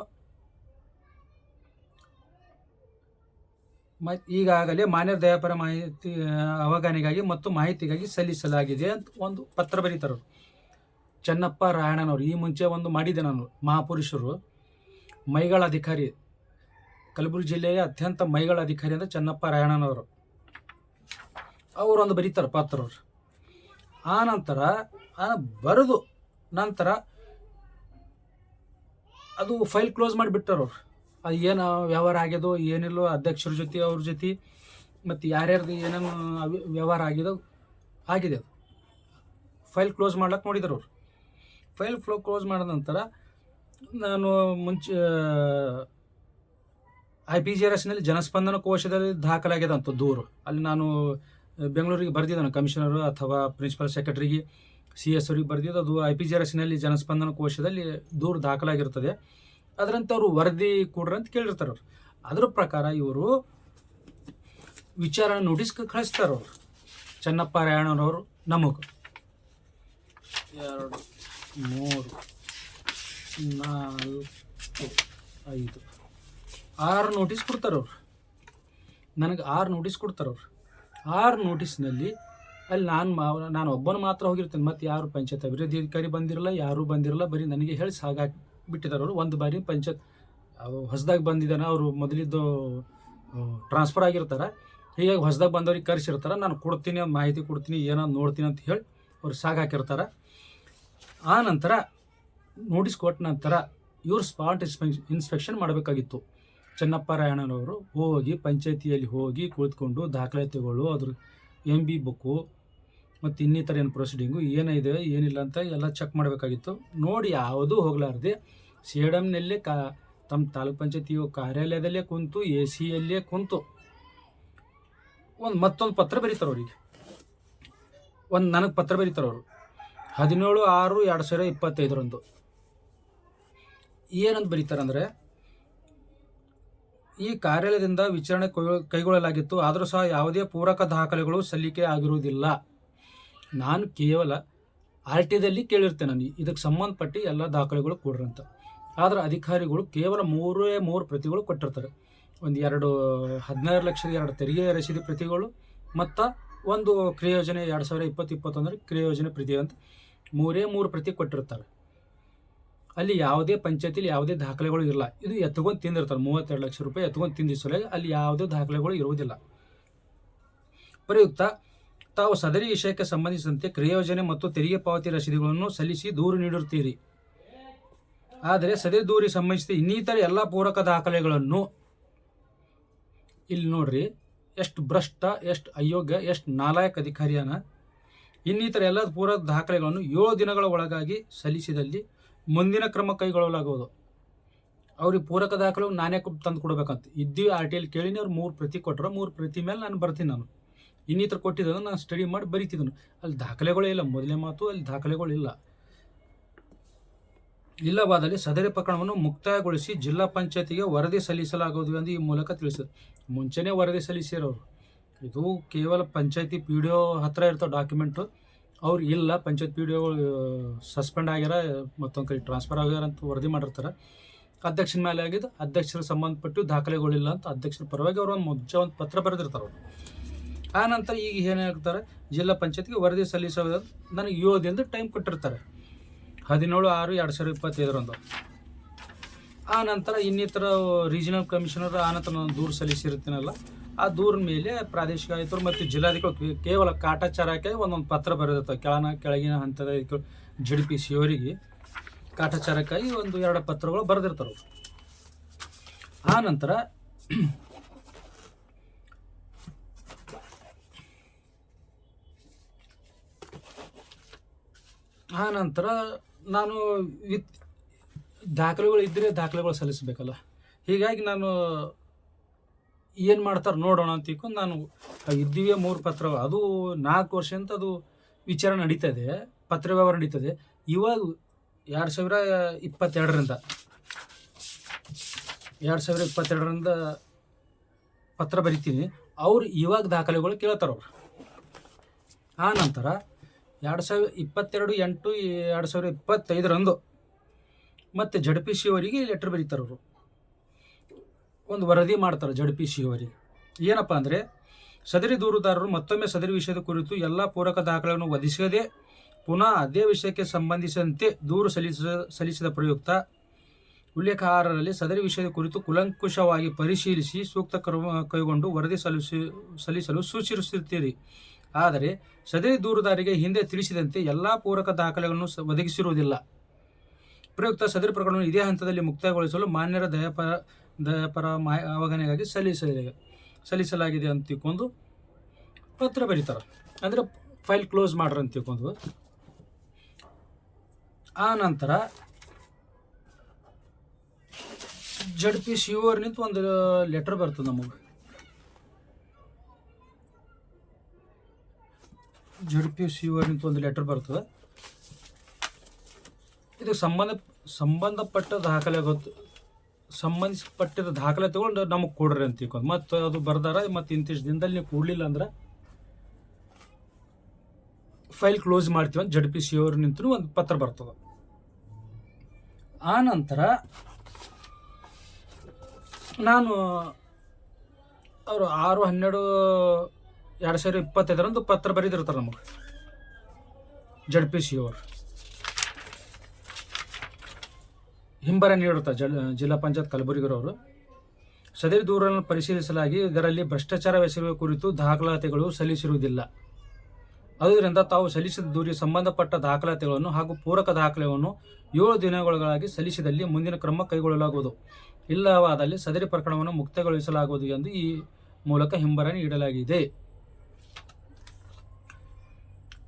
ಮ ಈಗಾಗಲೇ ಮಾನ್ಯ ದಯಾಪರ ಮಾಹಿತಿ ಅವಗಾನಿಗಾಗಿ ಮತ್ತು ಮಾಹಿತಿಗಾಗಿ ಸಲ್ಲಿಸಲಾಗಿದೆ ಅಂತ ಒಂದು ಪತ್ರ ಬರೀತಾರ ಚನ್ನಪ್ಪ ರಾಯಣ್ಣನವರು, ಈ ಮುಂಚೆ ಒಂದು ಮಾಡಿದೆ ನಾನು ಮಹಾಪುರುಷರು. ಮೈಗಳ ಅಧಿಕಾರಿ, ಕಲಬುರಗಿ ಜಿಲ್ಲೆಯ ಅತ್ಯಂತ ಮೈಗಳ ಅಧಿಕಾರಿ ಅಂದರೆ ಚೆನ್ನಪ್ಪ ರಾಯಣ್ಣನವರು. ಅವರೊಂದು ಬರೀತಾರೆ ಪತ್ರ ಅವ್ರು. ಆ ನಂತರ ಬರೆದು ನಂತರ ಅದು ಫೈಲ್ ಕ್ಲೋಸ್ ಮಾಡಿಬಿಟ್ಟರು ಅವ್ರು. ಏನು ವ್ಯವಹಾರ ಆಗ್ಯದೋ, ಏನಿಲ್ಲೋ, ಅಧ್ಯಕ್ಷರ ಜೊತೆ, ಅವ್ರ ಜೊತೆ, ಮತ್ತು ಯಾರ್ಯಾರ್ದು ಏನೇನು ವ್ಯವಹಾರ ಆಗಿದೋ ಆಗಿದೆ ಫೈಲ್ ಕ್ಲೋಸ್ ಮಾಡ್ಲಕ್ಕೆ ನೋಡಿದ್ರು ಅವ್ರು. ಫೈಲ್ ಫ್ಲೋ ಕ್ಲೋಸ್ ಮಾಡಿದ ನಂತರ ನಾನು ಮುಂಚೆ, ಐ ಪಿ ಜಿ ಆರ್ ಎಸ್ನಲ್ಲಿ ಜನಸ್ಪಂದನ ಕೋಶದಲ್ಲಿ ದಾಖಲಾಗಿದೆ ಅಂತ ದೂರು. ಅಲ್ಲಿ ನಾನು ಬೆಂಗಳೂರಿಗೆ ಬರೆದಿದ್ದಾನೆ, ಕಮಿಷನರು ಅಥವಾ ಪ್ರಿನ್ಸಿಪಲ್ ಸೆಕ್ರೆಟರಿಗೆ, ಸಿ ಎಸ್ ಅವ್ರಿಗೆ ಬರೆದಿದ್ದು ಅದು ಐ ಪಿ ಜಿ ಆರ್ ಎಸ್ನಲ್ಲಿ ಜನಸ್ಪಂದನ ಕೋಶದಲ್ಲಿ ದೂರು ದಾಖಲಾಗಿರ್ತದೆ. ಅದರಂತೆ ಅವರು ವರದಿ ಕೊಡ್ರಿ ಅಂತ ಕೇಳಿರ್ತಾರೆ ಅವ್ರು. ಅದ್ರ ಪ್ರಕಾರ ಇವರು ವಿಚಾರ ನೋಟಿಸ್ ಕಳಿಸ್ತಾರೆ ಅವರು. ಚೆನ್ನಪ್ಪ ರಾಯಣ್ಣನವರು ನಮಗೆ. ಎರಡು, ಮೂರು, ನಾಲ್ಕು, ಐದು, ಆರು ನೋಟಿಸ್ ಕೊಡ್ತಾರೆ ಅವ್ರು. ನನಗೆ ಆರು ನೋಟಿಸ್ ಕೊಡ್ತಾರೆ ಅವ್ರು. ಆರು ನೋಟಿಸ್ನಲ್ಲಿ ಅಲ್ಲಿ ನಾನು ಮಾ, ನಾನು ಒಬ್ಬನ ಮಾತ್ರ ಹೋಗಿರ್ತೇನೆ. ಮತ್ತು ಯಾರು ಪಂಚಾಯತ್ ಅಭಿವೃದ್ಧಿ ಅಧಿಕಾರಿ ಬಂದಿರಲ್ಲ, ಯಾರೂ ಬಂದಿರಲ್ಲ, ಬರೀ ನನಗೆ ಹೇಳಿ ಸಾಗಾಕಿ ಬಿಟ್ಟಿದ್ದಾರೆ ಅವರು. ಒಂದು ಬಾರಿ ಪಂಚಾಯತ್ ಹೊಸದಾಗಿ ಬಂದಿದ್ದಾನೆ, ಅವರು ಮೊದಲಿದ್ದು ಟ್ರಾನ್ಸ್ಫರ್ ಆಗಿರ್ತಾರೆ. ಹೀಗಾಗಿ ಹೊಸದಾಗಿ ಬಂದವ್ರಿಗೆ ಕರೆಸಿರ್ತಾರೆ. ನಾನು ಕೊಡ್ತೀನಿ, ಮಾಹಿತಿ ಕೊಡ್ತೀನಿ, ಏನೋ ನೋಡ್ತೀನಿ ಅಂತ ಹೇಳಿ ಅವ್ರು ಸಾಗ ಹಾಕಿರ್ತಾರೆ. ಆ ನಂತರ ನೋಟಿಸ್ ಕೊಟ್ಟ ನಂತರ ಇವ್ರು ಸ್ಪಾಟ್ ಇನ್ಸ್ಪೆಕ್ಷನ್ ಇನ್ಸ್ಪೆಕ್ಷನ್ ಮಾಡಬೇಕಾಗಿತ್ತು. ಚೆನ್ನಪ್ಪ ರಾಯಣ್ಣನವರು ಹೋಗಿ ಪಂಚಾಯತಿಯಲ್ಲಿ ಹೋಗಿ ಕುಳಿತುಕೊಂಡು ದಾಖಲಾತಿಗಳು ಅದ್ರ ಎಂ ಬಿ ಬುಕ್ಕು ಮತ್ತು ಇನ್ನಿತರ ಏನು ಪ್ರೊಸೀಡಿಂಗು ಏನಿದೆ ಏನಿಲ್ಲ ಅಂತ ಎಲ್ಲ ಚೆಕ್ ಮಾಡಬೇಕಾಗಿತ್ತು. ನೋಡಿ ಯಾವುದೂ ಹೋಗಲಾರ್ದೆ. ಸೇಡಮ್ನಲ್ಲೇ ಕಾ ತಮ್ಮ ತಾಲೂಕ್ ಪಂಚಾಯತಿ ಕಾರ್ಯಾಲಯದಲ್ಲೇ ಕುಂತು ಎ ಸಿಯಲ್ಲೇ ಕುಂತು. ಒಂದು ಮತ್ತೊಂದು ಪತ್ರ ಬರೀತಾರೆ ಅವರಿಗೆ. ಒಂದು ನನಗೆ ಪತ್ರ ಬರೀತಾರೆ ಅವರು. ಹದಿನೇಳು ಆರು ಎರಡು ಸಾವಿರ ಇಪ್ಪತ್ತೈದರಂದು. ಏನಂತ ಬರೀತಾರಂದರೆ ಈ ಕಾರ್ಯಾಲಯದಿಂದ ವಿಚಾರಣೆ ಕೈಗೊಳ್ಳಲಾಗಿತ್ತು. ಆದರೂ ಸಹ ಯಾವುದೇ ಪೂರಕ ದಾಖಲೆಗಳು ಸಲ್ಲಿಕೆ ಆಗಿರುವುದಿಲ್ಲ. ನಾನು ಕೇವಲ ಆರ್ ಟಿದಲ್ಲಿ ಕೇಳಿರ್ತೇನೆ ನಾನು. ಇದಕ್ಕೆ ಸಂಬಂಧಪಟ್ಟು ಎಲ್ಲ ದಾಖಲೆಗಳು ಕೊಡ್ರಂತ. ಆದರೆ ಅಧಿಕಾರಿಗಳು ಕೇವಲ ಮೂರೇ ಮೂರು ಪ್ರತಿಗಳು ಕೊಟ್ಟಿರ್ತಾರೆ. ಒಂದು ಎರಡು ಹದಿನಾರು ಲಕ್ಷದ ಎರಡು ತೆರಿಗೆ ರಸೀದಿ ಪ್ರತಿಗಳು ಮತ್ತು ಒಂದು ಕ್ರಿಯೋಜನೆ ಎರಡು ಸಾವಿರ ಇಪ್ಪತ್ತು ಇಪ್ಪತ್ತೊಂದರ ಕ್ರಿಯೋಜನೆ ಪ್ರತಿ ಅಂತ ಮೂರೇ ಮೂರು ಪ್ರತಿ ಕೊಟ್ಟಿರ್ತಾರೆ. ಅಲ್ಲಿ ಯಾವುದೇ ಪಂಚಾಯತಿಲಿ ಯಾವುದೇ ದಾಖಲೆಗಳು ಇರಲ್ಲ ಇದು ಎತ್ಕೊಂಡು ತಿಂದಿರ್ತಾರೆ. ಮೂವತ್ತೆರಡು ಲಕ್ಷ ರೂಪಾಯಿ ಎತ್ಕೊಂಡು ತಿಂದಿಸಲೇ ಅಲ್ಲಿ ಯಾವುದೇ ದಾಖಲೆಗಳು ಇರುವುದಿಲ್ಲ. ಪ್ರಯುಕ್ತ ತಾವು ಸದರಿ ವಿಷಯಕ್ಕೆ ಸಂಬಂಧಿಸಿದಂತೆ ಕ್ರಿಯೋಜನೆ ಮತ್ತು ತೆರಿಗೆ ಪಾವತಿ ರಸೀದಿಗಳನ್ನು ಸಲ್ಲಿಸಿ ದೂರು ನೀಡಿರುತ್ತೀರಿ. ಆದರೆ ಸದರಿ ದೂರಿಗೆ ಸಂಬಂಧಿಸಿದ ಇನ್ನಿತರ ಎಲ್ಲ ಪೂರಕ ದಾಖಲೆಗಳನ್ನು ಇಲ್ಲಿ ನೋಡ್ರಿ. ಎಷ್ಟು ಭ್ರಷ್ಟ, ಎಷ್ಟು ಅಯೋಗ್ಯ, ಎಷ್ಟು ನಾಲಾಯಕ ಅಧಿಕಾರಿಯನ. ಇನ್ನಿತರ ಎಲ್ಲ ಪೂರಕ ದಾಖಲೆಗಳನ್ನು ಏಳು ದಿನಗಳ ಒಳಗಾಗಿ ಸಲ್ಲಿಸಿದಲ್ಲಿ ಮುಂದಿನ ಕ್ರಮ ಕೈಗೊಳ್ಳಲಾಗುವುದು. ಅವ್ರಿಗೆ ಪೂರಕ ದಾಖಲೆ ನಾನೇ ತಂದು ಕೊಡ್ಬೇಕಂತ. ಇದ್ದೀವಿ, ಆರ್ ಟಿ ಎಲ್ ಕೇಳಿನಿ, ಅವ್ರು ಮೂರು ಪ್ರತಿ ಕೊಟ್ಟರು ಮೂರು ಪ್ರತಿ ಮೇಲೆ ನಾನು ಬರ್ತೀನಿ ನಾನು. ಇನ್ನಿತರ ಕೊಟ್ಟಿದ್ದನ್ನು ನಾನು ಸ್ಟಡಿ ಮಾಡಿ ಬರಿತಿದ್ದನು. ಅಲ್ಲಿ ದಾಖಲೆಗಳೇ ಇಲ್ಲ. ಮೊದಲನೇ ಮಾತು ಅಲ್ಲಿ ದಾಖಲೆಗಳಿಲ್ಲ ಇಲ್ಲವಾದಲ್ಲಿ ಸದರಿ ಪ್ರಕರಣವನ್ನು ಮುಕ್ತಾಯಗೊಳಿಸಿ ಜಿಲ್ಲಾ ಪಂಚಾಯತಿಗೆ ವರದಿ ಸಲ್ಲಿಸಲಾಗುವುದು ಎಂದು ಈ ಮೂಲಕ ತಿಳಿಸಿದರು ಮುಂಚೆನೇ ವರದಿ ಸಲ್ಲಿಸಿರೋರು. ಇದು ಕೇವಲ ಪಂಚಾಯತಿ ಪಿ ಡಿ ಒ ಹತ್ರ ಇರ್ತಾವೆ ಡಾಕ್ಯುಮೆಂಟು ಅವ್ರು ಇಲ್ಲ. ಪಂಚಾಯತ್ ಪಿ ಡಿ ಒಗಳು ಸಸ್ಪೆಂಡ್ ಆಗ್ಯಾರ, ಮತ್ತೊಂದು ಕಡೆ ಟ್ರಾನ್ಸ್ಫರ್ ಆಗ್ಯಾರ ಅಂತ ವರದಿ ಮಾಡಿರ್ತಾರೆ. ಅಧ್ಯಕ್ಷನ ಮೇಲೆ ಆಗಿದ್ದು ಅಧ್ಯಕ್ಷರ ಸಂಬಂಧಪಟ್ಟು ದಾಖಲೆಗಳಿಲ್ಲ ಅಂತ ಅಧ್ಯಕ್ಷರ ಪರವಾಗಿ ಅವ್ರು ಒಂದು ಮುಂಚೆ ಒಂದು ಪತ್ರ ಬರೆದಿರ್ತಾರೆ ಅವರು. ಆ ನಂತರ ಈಗ ಏನು ಹೇಳ್ತಾರೆ, ಜಿಲ್ಲಾ ಪಂಚಾಯತ್ಗೆ ವರದಿ ಸಲ್ಲಿಸೋದು ನನಗೆ ಏಳು ದಿನದ ಟೈಮ್ ಕೊಟ್ಟಿರ್ತಾರೆ. ಹದಿನೇಳು, ಆರು, ಎರಡು ಸಾವಿರದ ಇಪ್ಪತ್ತೈದರಂದು. ಆ ನಂತರ ಇನ್ನಿತರ ರೀಜನಲ್ ಕಮಿಷನರ್ ಆ ನಂತರ ನಾನು ದೂರು ಸಲ್ಲಿಸಿರ್ತೀನಲ್ಲ, ಆ ದೂರ ಮೇಲೆ ಪ್ರಾದೇಶಿಕ ಆಯುಕ್ತರು ಮತ್ತು ಜಿಲ್ಲಾಧಿಕಾರಿ ಕೇವಲ ಕಾಟಾಚಾರಕ್ಕೆ ಒಂದೊಂದು ಪತ್ರ ಬರೆದಿರ್ತವೆ ಕೆಳನ, ಕೆಳಗಿನ ಹಂತದ ಜಿ ಡಿ ಪಿ ಸಿ ಅವರಿಗೆ ಕಾಟಾಚಾರಕ್ಕಾಗಿ ಒಂದು ಎರಡು ಪತ್ರಗಳು ಬರೆದಿರ್ತಾರೆ. ಆ ನಂತರ ಆ ನಂತರ ನಾನು ವಿತ್ ದಾಖಲೆಗಳು ಇದ್ದರೆ ದಾಖಲೆಗಳು ಸಲ್ಲಿಸಬೇಕಲ್ಲ. ಹೀಗಾಗಿ ನಾನು ಏನು ಮಾಡ್ತಾರೆ ನೋಡೋಣ ಅಂತ ನಾನು ಇದ್ದೀವಿ ಮೂರು ಪತ್ರ. ಅದು ನಾಲ್ಕು ವರ್ಷ ಅಂತ ಅದು ವಿಚಾರ ನಡೀತದೆ, ಪತ್ರ ವ್ಯವಹಾರ ನಡೀತದೆ. ಇವಾಗ ಎರಡು ಸಾವಿರ ಇಪ್ಪತ್ತೆರಡರಿಂದ, ಎರಡು ಸಾವಿರ ಇಪ್ಪತ್ತೆರಡರಿಂದ ಪತ್ರ ಬರಿತೀನಿ. ಅವ್ರು ಇವಾಗ ದಾಖಲೆಗಳು ಕೇಳ್ತಾರೆ ಅವ್ರು ಆ ನಂತರ ಎರಡು ಸಾವಿರ ಇಪ್ಪತ್ತೆರಡು ಎಂಟು ಎರಡು ಸಾವಿರ ಇಪ್ಪತ್ತೈದರಂದು ಮತ್ತು ಜಡ್ ಪಿ ಸಿ ಅವರಿಗೆ ಲೆಟ್ರ್ ಬರೀತಾರೆ ಅವರು. ಒಂದು ವರದಿ ಮಾಡ್ತಾರೆ ಜಡ್ ಪಿ ಸಿ ಅವರಿಗೆ. ಏನಪ್ಪ ಅಂದರೆ, ಸದರಿ ದೂರುದಾರರು ಮತ್ತೊಮ್ಮೆ ಸದರಿ ವಿಷಯದ ಕುರಿತು ಎಲ್ಲ ಪೂರಕ ದಾಖಲೆಗಳನ್ನು ಒದಗಿಸದೆ ಪುನಃ ಅದೇ ವಿಷಯಕ್ಕೆ ಸಂಬಂಧಿಸಿದಂತೆ ದೂರು ಸಲ್ಲಿಸ, ಸಲ್ಲಿಸಿದ ಪ್ರಯುಕ್ತ ಉಲ್ಲೇಖಾರರಲ್ಲಿ ಸದರಿ ವಿಷಯದ ಕುರಿತು ಕುಲಂಕುಷವಾಗಿ ಪರಿಶೀಲಿಸಿ ಸೂಕ್ತ ಕ್ರಮ ಕೈಗೊಂಡು ವರದಿ ಸಲ್ಲಿಸಿ, ಸಲ್ಲಿಸಲು ಸೂಚಿಸುತ್ತೀರಿ ಆದರೆ ಸದರಿ ದೂರುದಾರಿಗೆ ಹಿಂದೆ ತಿಳಿಸಿದಂತೆ ಎಲ್ಲ ಪೂರಕ ದಾಖಲೆಗಳನ್ನು ಒದಗಿಸಿರುವುದಿಲ್ಲ. ಪ್ರಯುಕ್ತ ಸದರಿ ಪ್ರಕರಣವನ್ನು ಇದೇ ಹಂತದಲ್ಲಿ ಮುಕ್ತಾಯಗೊಳಿಸಲು ಮಾನ್ಯರ ದಯಾಪರ ದಯಾಪರ ಮಾ ಅವಗಣನೆಗಾಗಿ ಸಲ್ಲಿಸಲಿದೆ ಸಲ್ಲಿಸಲಾಗಿದೆ ಅಂತ ತಿಳ್ಕೊಂಡು ಪತ್ರ ಬರೀತಾರೆ. ಅಂದರೆ ಫೈಲ್ ಕ್ಲೋಸ್ ಮಾಡ್ರಿ ಅಂತ ತಿಳ್ಕೊಂಡು. ಆ ನಂತರ ಜಡ್ ಪಿ ಸಿ ಒಂದು ಲೆಟರ್ ಬರ್ತದೆ ನಮಗೆ. ಪಿ ಸಿ ಅಂತ ಒಂದು ಲೆಟರ್ ಬರ್ತದೆ. ಇದು ಸಂಬಂಧ ಸಂಬಂಧಪಟ್ಟ ದಾಖಲೆ ಗೊತ್ತು ಸಂಬಂಧಪಟ್ಟಿದ ದಾಖಲೆ ತಗೊಂಡು ನಮಗೆ ಕೊಡ್ರಿ ಅಂತ ತಿಳ್ಕೊಂಡು. ಮತ್ತು ಅದು ಬರ್ದಾರ, ಮತ್ತು ಇಂತಿಷ್ಟು ದಿನದಲ್ಲಿ ನೀವು ಕೊಡಲಿಲ್ಲ ಅಂದ್ರೆ ಫೈಲ್ ಕ್ಲೋಸ್ ಮಾಡ್ತೀವಿ ಅಂತ ಜಡ್ ಸಿ ಅವ್ರ ನಿಂತು ಒಂದು ಪತ್ರ ಬರ್ತದೆ. ಆ ನಂತರ ನಾನು ಅವರು ಆರು ಹನ್ನೆರಡು ಎರಡು ಸಾವಿರ ಇಪ್ಪತ್ತೈದರಂದು ಪತ್ರ ಬರೆದಿರ್ತಾರೆ ನಮಗೆ. ಜಡ್ ಪಿ ಸಿ ಅವರು. ಹಿಂಬರ ನೀಡುತ್ತಾರೆ ಜ, ಜಿಲ್ಲಾ ಪಂಚಾಯತ್ ಕಲಬುರಗಿರವರು. ಸದರಿ ದೂರನ್ನು ಪರಿಶೀಲಿಸಲಾಗಿ ಇದರಲ್ಲಿ ಭ್ರಷ್ಟಾಚಾರವೆಸಗುವ ಕುರಿತು ದಾಖಲಾತಿಗಳು ಸಲ್ಲಿಸಿರುವುದಿಲ್ಲ. ಅದರಿಂದ ತಾವು ಸಲ್ಲಿಸಿದ ದೂರಿಗೆ ಸಂಬಂಧಪಟ್ಟ ದಾಖಲಾತಿಗಳನ್ನು ಹಾಗೂ ಪೂರಕ ದಾಖಲೆಯನ್ನು ಏಳು ದಿನಗಳೊಳಗಾಗಿ ಸಲ್ಲಿಸಿದಲ್ಲಿ ಮುಂದಿನ ಕ್ರಮ ಕೈಗೊಳ್ಳಲಾಗುವುದು. ಇಲ್ಲವಾದಲ್ಲಿ ಸದರಿ ಪ್ರಕರಣವನ್ನು ಮುಕ್ತಗೊಳಿಸಲಾಗುವುದು ಎಂದು ಈ ಮೂಲಕ ಹಿಂಬರ ನೀಡಲಾಗಿದೆ.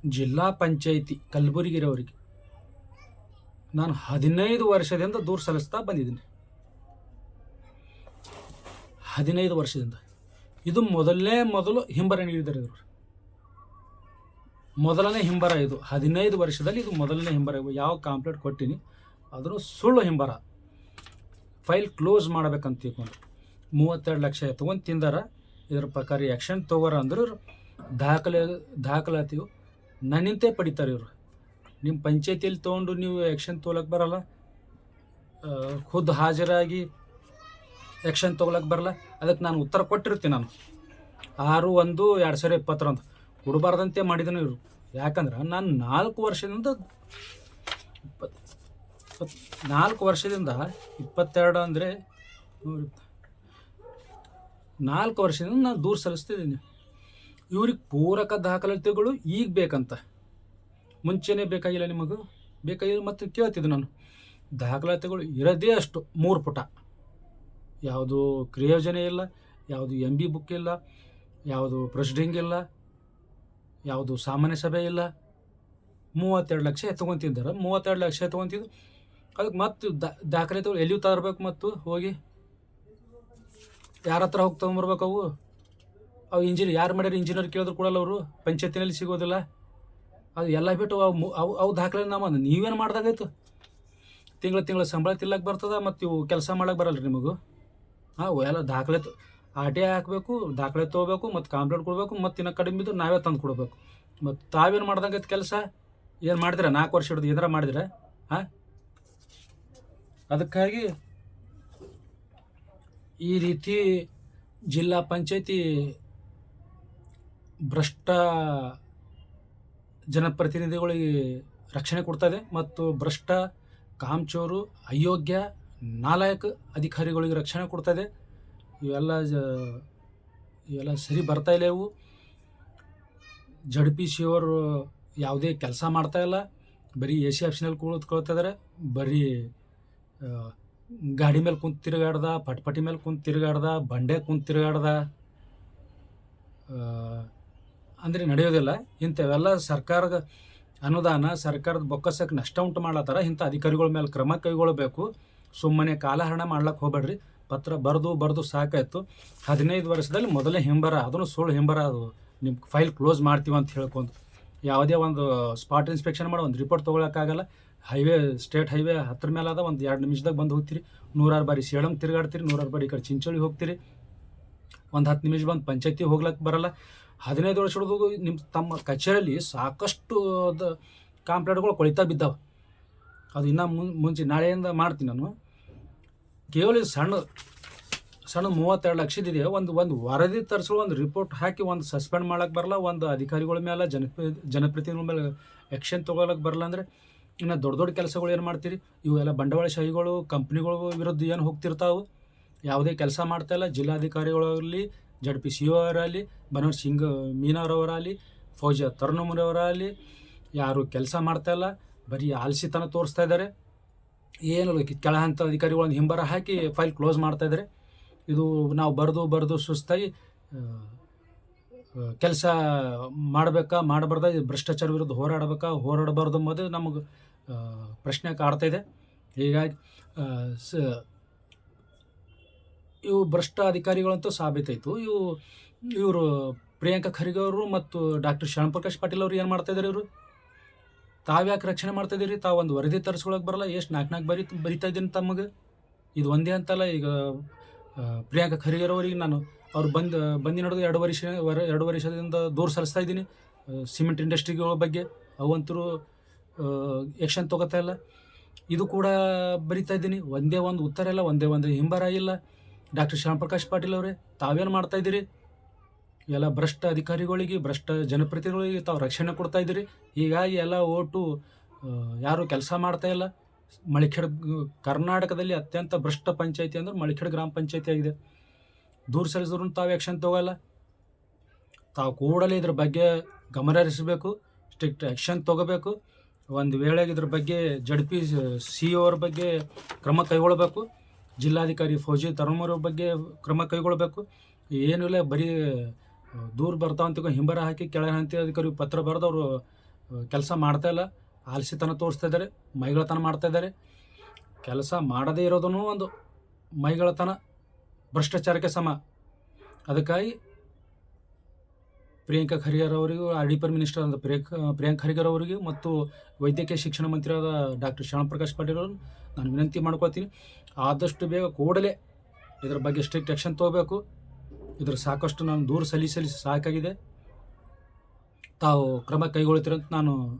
ಜಿಲ್ಲಾ ಪಂಚಾಯಿತಿ ಕಲಬುರಗಿರವರಿಗೆ ನಾನು ಹದಿನೈದು ವರ್ಷದಿಂದ ದೂರ ಸಲ್ಲಿಸ್ತಾ ಬಂದಿದ್ದೀನಿ. ಹದಿನೈದು ವರ್ಷದಿಂದ. ಇದು ಮೊದಲನೇ ಮೊದಲು ಹಿಂಬರ ನೀಡಿದ್ದಾರೆ ಇವರು. ಮೊದಲನೇ ಹಿಂಬರ ಇದು. ಹದಿನೈದು ವರ್ಷದಲ್ಲಿ ಇದು ಮೊದಲನೇ ಹಿಂಬರ. ಯಾವ ಕಾಂಪ್ಲೇಂಟ್ ಕೊಟ್ಟಿನಿ? ಅದನ್ನು ಸುಳ್ಳು ಹಿಂಬರ. ಫೈಲ್ ಕ್ಲೋಸ್ ಮಾಡ್ಬೇಕಂತ ತಿಳ್ಕೊಂಡು ಮೂವತ್ತೆರಡು ಲಕ್ಷ ತೊಗೊಂಡು ತಿಂದಾರ. ಇದ್ರ ಪ್ರಕಾರ ಆ್ಯಕ್ಷನ್ ತಗೋರ ಅಂದ್ರೆ ದಾಖಲೆ ದಾಖಲಾತಿಯು ನನ್ನಿಂತೆ ಪಡಿತಾರೆ ಇವರು. ನಿಮ್ಮ ಪಂಚಾಯತಿಯಲ್ಲಿ ತೊಗೊಂಡು ನೀವು ಆ್ಯಕ್ಷನ್ ತೊಗೊಳಕ್ಕೆ ಬರಲ್ಲ? ಖುದ್ದು ಹಾಜರಾಗಿ ಆ್ಯಕ್ಷನ್ ತೊಗೊಳಕ್ಕೆ ಬರಲ್ಲ? ಅದಕ್ಕೆ ನಾನು ಉತ್ತರ ಕೊಟ್ಟಿರ್ತೀನಿ ನಾನು. ಆರು, ಒಂದು, ಎರಡು ಸಾವಿರ ಇಪ್ಪತ್ತರಂದು ಕೊಡಬಾರ್ದಂತೆ ಮಾಡಿದನು ಇವರು. ಯಾಕಂದ್ರೆ ನಾನು ನಾಲ್ಕು ವರ್ಷದಿಂದ ಇಪ್ಪತ್ತು ನಾಲ್ಕು ವರ್ಷದಿಂದ ಇಪ್ಪತ್ತೆರಡು ಅಂದರೆ, ನಾಲ್ಕು ವರ್ಷದಿಂದ ನಾನು ದೂರ ಸಲ್ಲಿಸ್ತಿದ್ದೀನಿ. ಇವ್ರಿಗೆ ಪೂರಕ ದಾಖಲಾತಿಗಳು ಈಗ ಬೇಕಂತ. ಮುಂಚೆನೇ ಬೇಕಾಗಿಲ್ಲ ನಿಮಗೆ? ಬೇಕಾಗಿಲ್ಲ ಮತ್ತು ಕೇಳ್ತಿದ್ದೆ ನಾನು. ದಾಖಲಾತಿಗಳು ಇರೋದೇ ಅಷ್ಟು, ಮೂರು ಪುಟ. ಯಾವುದು ಕ್ರಿಯೋಜನೆ ಇಲ್ಲ, ಯಾವುದು ಎಂ ಬಿ ಬುಕ್ ಇಲ್ಲ, ಯಾವುದು ಪ್ರೆಸಿಡಿಂಗ್ ಇಲ್ಲ, ಯಾವುದು ಸಾಮಾನ್ಯ ಸಭೆ ಇಲ್ಲ. ಮೂವತ್ತೆರಡು ಲಕ್ಷ ಎತ್ಕೊತಿದ್ದಾರೆ ಮೂವತ್ತೆರಡು ಲಕ್ಷ ಎತ್ಕೊತಿದ್ದು ಅದಕ್ಕೆ ಮತ್ತು ದಾಖಲಾತಿಗಳು ಎಲ್ಲಿಯೂ ತರಬೇಕು ಮತ್ತು ಹೋಗಿ. ಯಾರ ಹತ್ರ ಹೋಗಿ ತೊಗೊಂಬರ್ಬೇಕು ಅವು? ಅವು ಇಂಜಿನಿಯರ್ ಯಾರು ಮಾಡ್ಯಾರ ಇಂಜಿನಿಯರ್ ಕೇಳಿದ್ರು ಕೊಡಲ್ಲ ಅವರು. ಪಂಚಾಯತಿನಲ್ಲಿ ಸಿಗೋದಿಲ್ಲ. ಅದು ಎಲ್ಲ ಬಿಟ್ಟು ಅವು ಅವು ಅವು ದಾಖಲೆ ನಮ್ಮ ನೀವೇನು ಮಾಡ್ದಾಗಾಯ್ತು? ತಿಂಗಳ ತಿಂಗಳ ಸಂಬಳ ತಿಲ್ಲಕ್ಕೆ ಬರ್ತದೆ ಮತ್ತು ಇವು ಕೆಲಸ ಮಾಡಕ್ಕೆ ಬರಲ್ಲ ರೀ ನಿಮಗೂ? ಹಾಂ ಎಲ್ಲ ದಾಖಲೆ ಆರ್ ಟಿ ಐ ಹಾಕಬೇಕು, ದಾಖಲೆ ತೊಗೋಬೇಕು ಮತ್ತು ಕಾಂಪ್ಲೇಂಟ್ ಕೊಡಬೇಕು ಮತ್ತು ಇನ್ನೂ ಕಡಿಮೆ ಇದ್ದು ನಾವೇ ತಂದು ಕೊಡಬೇಕು. ಮತ್ತು ತಾವೇನು ಮಾಡ್ದಂಗೈತೆ ಕೆಲಸ? ಏನು ಮಾಡಿದ್ರೆ? ನಾಲ್ಕು ವರ್ಷ ಹಿಡಿದು ಇದರ ಮಾಡಿದ್ರೆ? ಹಾಂ? ಅದಕ್ಕಾಗಿ ಈ ರೀತಿ ಜಿಲ್ಲಾ ಪಂಚಾಯತಿ ಭ್ರಷ್ಟ ಜನಪ್ರತಿನಿಧಿಗಳಿಗೆ ರಕ್ಷಣೆ ಕೊಡ್ತದೆ ಮತ್ತು ಭ್ರಷ್ಟ ಕಾಮಚೋರು, ಅಯೋಗ್ಯ, ನಾಲಾಯಕ ಅಧಿಕಾರಿಗಳಿಗೆ ರಕ್ಷಣೆ ಕೊಡ್ತದೆ. ಇವೆಲ್ಲ ಇವೆಲ್ಲ ಸರಿ ಬರ್ತಾ ಇಲ್ಲವು ಸಿ ಅವರು ಯಾವುದೇ ಕೆಲಸ ಮಾಡ್ತಾ ಇಲ್ಲ. ಬರೀ ಎ ಸಿ ಆಫೀಸ್ನಲ್ಲಿ ಕೂತ್ಕೊಳ್ತಾ ಇದ್ದಾರೆ ಬರೀ ಗಾಡಿ ಮೇಲೆ ಕುಂತು ತಿರುಗಾಡ್ದ, ಪಟ್ಪಟಿ ಮೇಲೆ ಕುಂತು ತಿರುಗಾಡ್ದ, ಬಂಡೆ ಕುಂತು ತಿರುಗಾಡ್ದ ಅಂದರೆ ನಡೆಯೋದಿಲ್ಲ. ಇಂಥವೆಲ್ಲ ಸರ್ಕಾರದ ಅನುದಾನ, ಸರ್ಕಾರದ ಬೊಕ್ಕಸಕ್ಕೆ ನಷ್ಟ ಉಂಟು ಮಾಡ್ಲತ್ತಾರ ಇಂಥ ಅಧಿಕಾರಿಗಳ ಮೇಲೆ ಕ್ರಮ ಕೈಗೊಳ್ಳಬೇಕು. ಸುಮ್ಮನೆ ಕಾಲಹರಣ ಮಾಡ್ಲಕ್ಕೆ ಹೋಗ್ಬೇಡ್ರಿ. ಪತ್ರ ಬರೆದು ಬರೆದು ಸಾಕಾಯ್ತು. ಹದಿನೈದು ವರ್ಷದಲ್ಲಿ ಮೊದಲೇ ಹಿಂಬರ ಅದನ್ನು ಸುಳ್ಳು ಹಿಂಬರ ಅದು ನಿಮ್ಮ ಫೈಲ್ ಕ್ಲೋಸ್ ಮಾಡ್ತೀವಿ ಅಂತ ಹೇಳ್ಕೊಂಡು. ಯಾವುದೇ ಒಂದು ಸ್ಪಾಟ್ ಇನ್ಸ್ಪೆಕ್ಷನ್ ಮಾಡಿ ಒಂದು ರಿಪೋರ್ಟ್ ತೊಗೊಳಕ್ಕಾಗಲ್ಲ. ಹೈವೇ, ಸ್ಟೇಟ್ ಹೈವೇ ಹತ್ರ ಮೇಲೆ ಅದ. ಒಂದು ಎರಡು ನಿಮಿಷದಾಗ ಬಂದು ಹೋಗ್ತೀರಿ. ನೂರಾರು ಬಾರಿ ಸೇಳಂಗೆ ತಿರುಗಾಡ್ತೀರಿ. ನೂರಾರು ಬಾರಿ ಈ ಕಡೆ ಚಿಂಚೋಳಿ ಹೋಗ್ತೀರಿ. ಒಂದು ಹತ್ತು ನಿಮಿಷ ಬಂದು ಪಂಚಾಯತಿ ಹೋಗ್ಲಕ್ಕೆ ಬರಲ್ಲ. ಹದಿನೈದು ವರ್ಷ ಹಿಡಿದು ನಿಮ್ಮ ತಮ್ಮ ಕಚೇರಿಯಲ್ಲಿ ಸಾಕಷ್ಟು ಅದು ಕಾಂಪ್ಲೇಂಟ್ಗಳು ಕೊಳಿತಾ ಬಿದ್ದಾವೆ. ಅದು ಇನ್ನೂ ಮುಂಚೆ ನಾಳೆಯಿಂದ ಮಾಡ್ತೀನಿ ನಾನು. ಕೇವಲ ಸಣ್ಣ ಸಣ್ಣ ಮೂವತ್ತೆರಡು ಲಕ್ಷದಿದೆ ಒಂದು ಒಂದು ವರದಿ ತರಿಸಲು ಒಂದು ರಿಪೋರ್ಟ್ ಹಾಕಿ ಒಂದು ಸಸ್ಪೆಂಡ್ ಮಾಡೋಕ್ಕೆ ಬರಲ್ಲ, ಒಂದು ಅಧಿಕಾರಿಗಳ ಮೇಲೆ ಜನಪ್ರಿ, ಜನಪ್ರತಿನಿಧಿಗಳ ಮೇಲೆ ಆ್ಯಕ್ಷನ್ ತೊಗೊಳಕ್ಕೆ ಬರಲ್ಲ ಅಂದರೆ ಇನ್ನು ದೊಡ್ಡ ದೊಡ್ಡ ಕೆಲಸಗಳು ಏನು ಮಾಡ್ತೀರಿ? ಇವೆಲ್ಲ ಬಂಡವಾಳಶಾಹಿಗಳು ಕಂಪ್ನಿಗಳು ವಿರುದ್ಧ ಏನು ಹೋಗ್ತಿರ್ತಾವೆ? ಯಾವುದೇ ಕೆಲಸ ಮಾಡ್ತಾ ಇಲ್ಲ. ಜಿಲ್ಲಾಧಿಕಾರಿಗಳಾಗಲಿ ಜಡ್ ಪಿ ಅವರಾಗಲಿ ಬನವರ್ ಸಿಂಗ್ ಮೀನವ್ರವರಾಗಲಿ ಫೌಜಾ ತರುಣಮುರವರಾಗಲಿ ಯಾರು ಕೆಲಸ ಮಾಡ್ತಾ ಇಲ್ಲ. ಬರೀ ಆಲಸಿತನ ತೋರಿಸ್ತಾ ಇದ್ದಾರೆ ಏನು ಕೆಳ ಹಂತ ಅಧಿಕಾರಿಗಳನ್ನು ಹಿಂಬರ ಹಾಕಿ ಫೈಲ್ ಕ್ಲೋಸ್ ಮಾಡ್ತಾ ಇದ್ದಾರೆ ಇದು ನಾವು ಬರೆದು ಬರೆದು ಸುಸ್ತಾಗಿ ಕೆಲಸ ಮಾಡಬೇಕಾ, ಮಾಡಬಾರ್ದ ಭ್ರಷ್ಟಾಚಾರ ವಿರುದ್ಧ ಹೋರಾಡಬೇಕಾ, ಹೋರಾಡಬಾರ್ದು ಅಂಬೋದು ನಮಗೆ ಪ್ರಶ್ನೆ ಕಾಡ್ತಾಯಿದೆ ಹೀಗಾಗಿ ಸ ಇವು ಭ್ರಷ್ಟ ಅಧಿಕಾರಿಗಳಂತೂ ಸಾಬೀತಾಯಿತು. ಇವು, ಇವರು ಪ್ರಿಯಾಂಕಾ ಖರ್ಗೆ ಅವರು ಮತ್ತು ಡಾಕ್ಟರ್ ಶ್ಯಾಮಪ್ರಕಾಶ್ ಪಾಟೀಲ್ ಅವರು ಏನು ಮಾಡ್ತಾ ಇದ್ದಾರೆ ಇವರು? ತಾವ್ಯಾಕೆ ರಕ್ಷಣೆ ಮಾಡ್ತಾ ಇದೀರಿ ತಾವು ಒಂದು ವರದಿ ತರಿಸ್ಕೊಳಕ್ಕೆ ಬರಲ್ಲ? ಎಷ್ಟು ನಾಲ್ಕು ನಾಲ್ಕು ಬರಿ ಬರಿತಾ ಇದ್ದೀನಿ ತಮಗೆ ಇದು ಒಂದೇ ಅಂತಲ್ಲ, ಈಗ ಪ್ರಿಯಾಂಕಾ ಖರ್ಗೆರವರಿಗೆ ನಾನು ಅವ್ರು ಬಂದು, ಬಂದಿನ ನಡೆದು ಎರಡು ವರ್ಷ ವರ ಎರಡು ವರ್ಷದಿಂದ ದೂರು ಸಲ್ಲಿಸ್ತಾ ಇದ್ದೀನಿ. ಸಿಮೆಂಟ್ ಇಂಡಸ್ಟ್ರಿಗಳ ಬಗ್ಗೆ ಅವಂತರೂ ಎಕ್ಷನ್ ತೊಗೋತಾ ಇಲ್ಲ. ಇದು ಕೂಡ ಬರಿತಾ ಇದ್ದೀನಿ. ಒಂದೇ ಒಂದು ಉತ್ತರ ಇಲ್ಲ, ಒಂದೇ ಒಂದು ಹಿಂಬರ ಇಲ್ಲ. ಡಾಕ್ಟರ್ ಶ್ಯಾಮಪ್ರಕಾಶ್ ಪಾಟೀಲ್ ಅವರೇ, ತಾವೇನು ಮಾಡ್ತಾ ಇದ್ದೀರಿ? ಎಲ್ಲ ಭ್ರಷ್ಟ ಅಧಿಕಾರಿಗಳಿಗೆ, ಭ್ರಷ್ಟ ಜನಪ್ರತಿನಿಧಿಗಳಿಗೆ ತಾವು ರಕ್ಷಣೆ ಕೊಡ್ತಾ ಇದ್ದೀರಿ. ಹೀಗಾಗಿ ಎಲ್ಲ ಓಟು ಯಾರು ಕೆಲಸ ಮಾಡ್ತಾ ಇಲ್ಲ. ಮಳಿಖೇಡ್ ಕರ್ನಾಟಕದಲ್ಲಿ ಅತ್ಯಂತ ಭ್ರಷ್ಟ ಪಂಚಾಯಿತಿ ಅಂದ್ರೆ ಮಳಿಖೇಡ್ ಗ್ರಾಮ ಪಂಚಾಯಿತಿ ಆಗಿದೆ. ದೂರ ಸಲ್ಲಿಸಿದ್ರು ತಾವು ಆ್ಯಕ್ಷನ್ ತಗೋಲ್ಲ ತಾವು ಕೂಡಲೇ ಇದ್ರ ಬಗ್ಗೆ ಗಮನ ಹರಿಸಬೇಕು ಸ್ಟ್ರಿಕ್ಟ್ ಆ್ಯಕ್ಷನ್ ತಗೋಬೇಕು. ಒಂದು ವೇಳೆಗೆ ಇದ್ರ ಬಗ್ಗೆ ಜಡ್ ಪಿ ಸಿ ಅವ್ರ ಬಗ್ಗೆ ಕ್ರಮ ಕೈಗೊಳ್ಳಬೇಕು ಜಿಲ್ಲಾಧಿಕಾರಿ ಫೌಜಿ ತರಮರ ಬಗ್ಗೆ ಕ್ರಮ ಕೈಗೊಳ್ಳಬೇಕು. ಏನಿಲ್ಲ ಬರೀ ದೂರು ಬರ್ತಾವಂತ ಹಿಂಬರ ಹಾಕಿ ಕೆಳಗೆ ಹಂತಿ ಅಧಿಕಾರಿ ಪತ್ರ ಬರೆದು ಕೆಲಸ ಮಾಡ್ತಾ ಇಲ್ಲ. ಆಲಸಿತನ ತೋರಿಸ್ತಾ ಇದ್ದಾರೆ ಮೈಗಳತನ ಮಾಡ್ತಾ ಇದ್ದಾರೆ ಕೆಲಸ ಮಾಡದೇ ಇರೋದನ್ನು ಒಂದು ಮೈಗಳತನ ಭ್ರಷ್ಟಾಚಾರಕ್ಕೆ ಸಮ. ಅದಕ್ಕಾಗಿ ಪ್ರಿಯಾಂಕಾ ಖರ್ಗೆರ್ ಅವರಿಗೂ, ಆರ್ ಡಿ ಪರ್ ಮಿನಿಸ್ಟರ್ ಆದ ಪ್ರಿಯಾಂಕ್ ಪ್ರಿಯಾಂಕ್ ಖರ್ಗೆರ್ ಅವರಿಗೆ ಮತ್ತು ವೈದ್ಯಕೀಯ ಶಿಕ್ಷಣ ಮಂತ್ರಿಯಾದ ಡಾಕ್ಟರ್ ಶರಣಪ್ರಕಾಶ್ ಪಾಟೀಲ್ ಅವರು ನಾನು ವಿನಂತಿ ಮಾಡ್ಕೊತೀನಿ ಆದಷ್ಟು ಬೇಗ ಕೂಡಲೇ ಇದರ ಬಗ್ಗೆ ಸ್ಟ್ರಿಕ್ಟ್ ಆ್ಯಕ್ಷನ್ ತೊಗೋಬೇಕು. ಇದ್ರ ಸಾಕಷ್ಟು ನಾನು ದೂರ ಸಲ್ಲಿಸಿ ಸಾಕಾಗಿದೆ. ತಾವು ಕ್ರಮ ಕೈಗೊಳ್ತೀರಂತ ನಾನು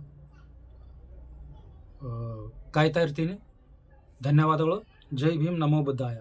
ಕಾಯ್ತಾ ಇರ್ತೀನಿ. ಧನ್ಯವಾದಗಳು. ಜೈ ಭೀಮ್. ನಮೋ ಬುದ್ಧಾಯ.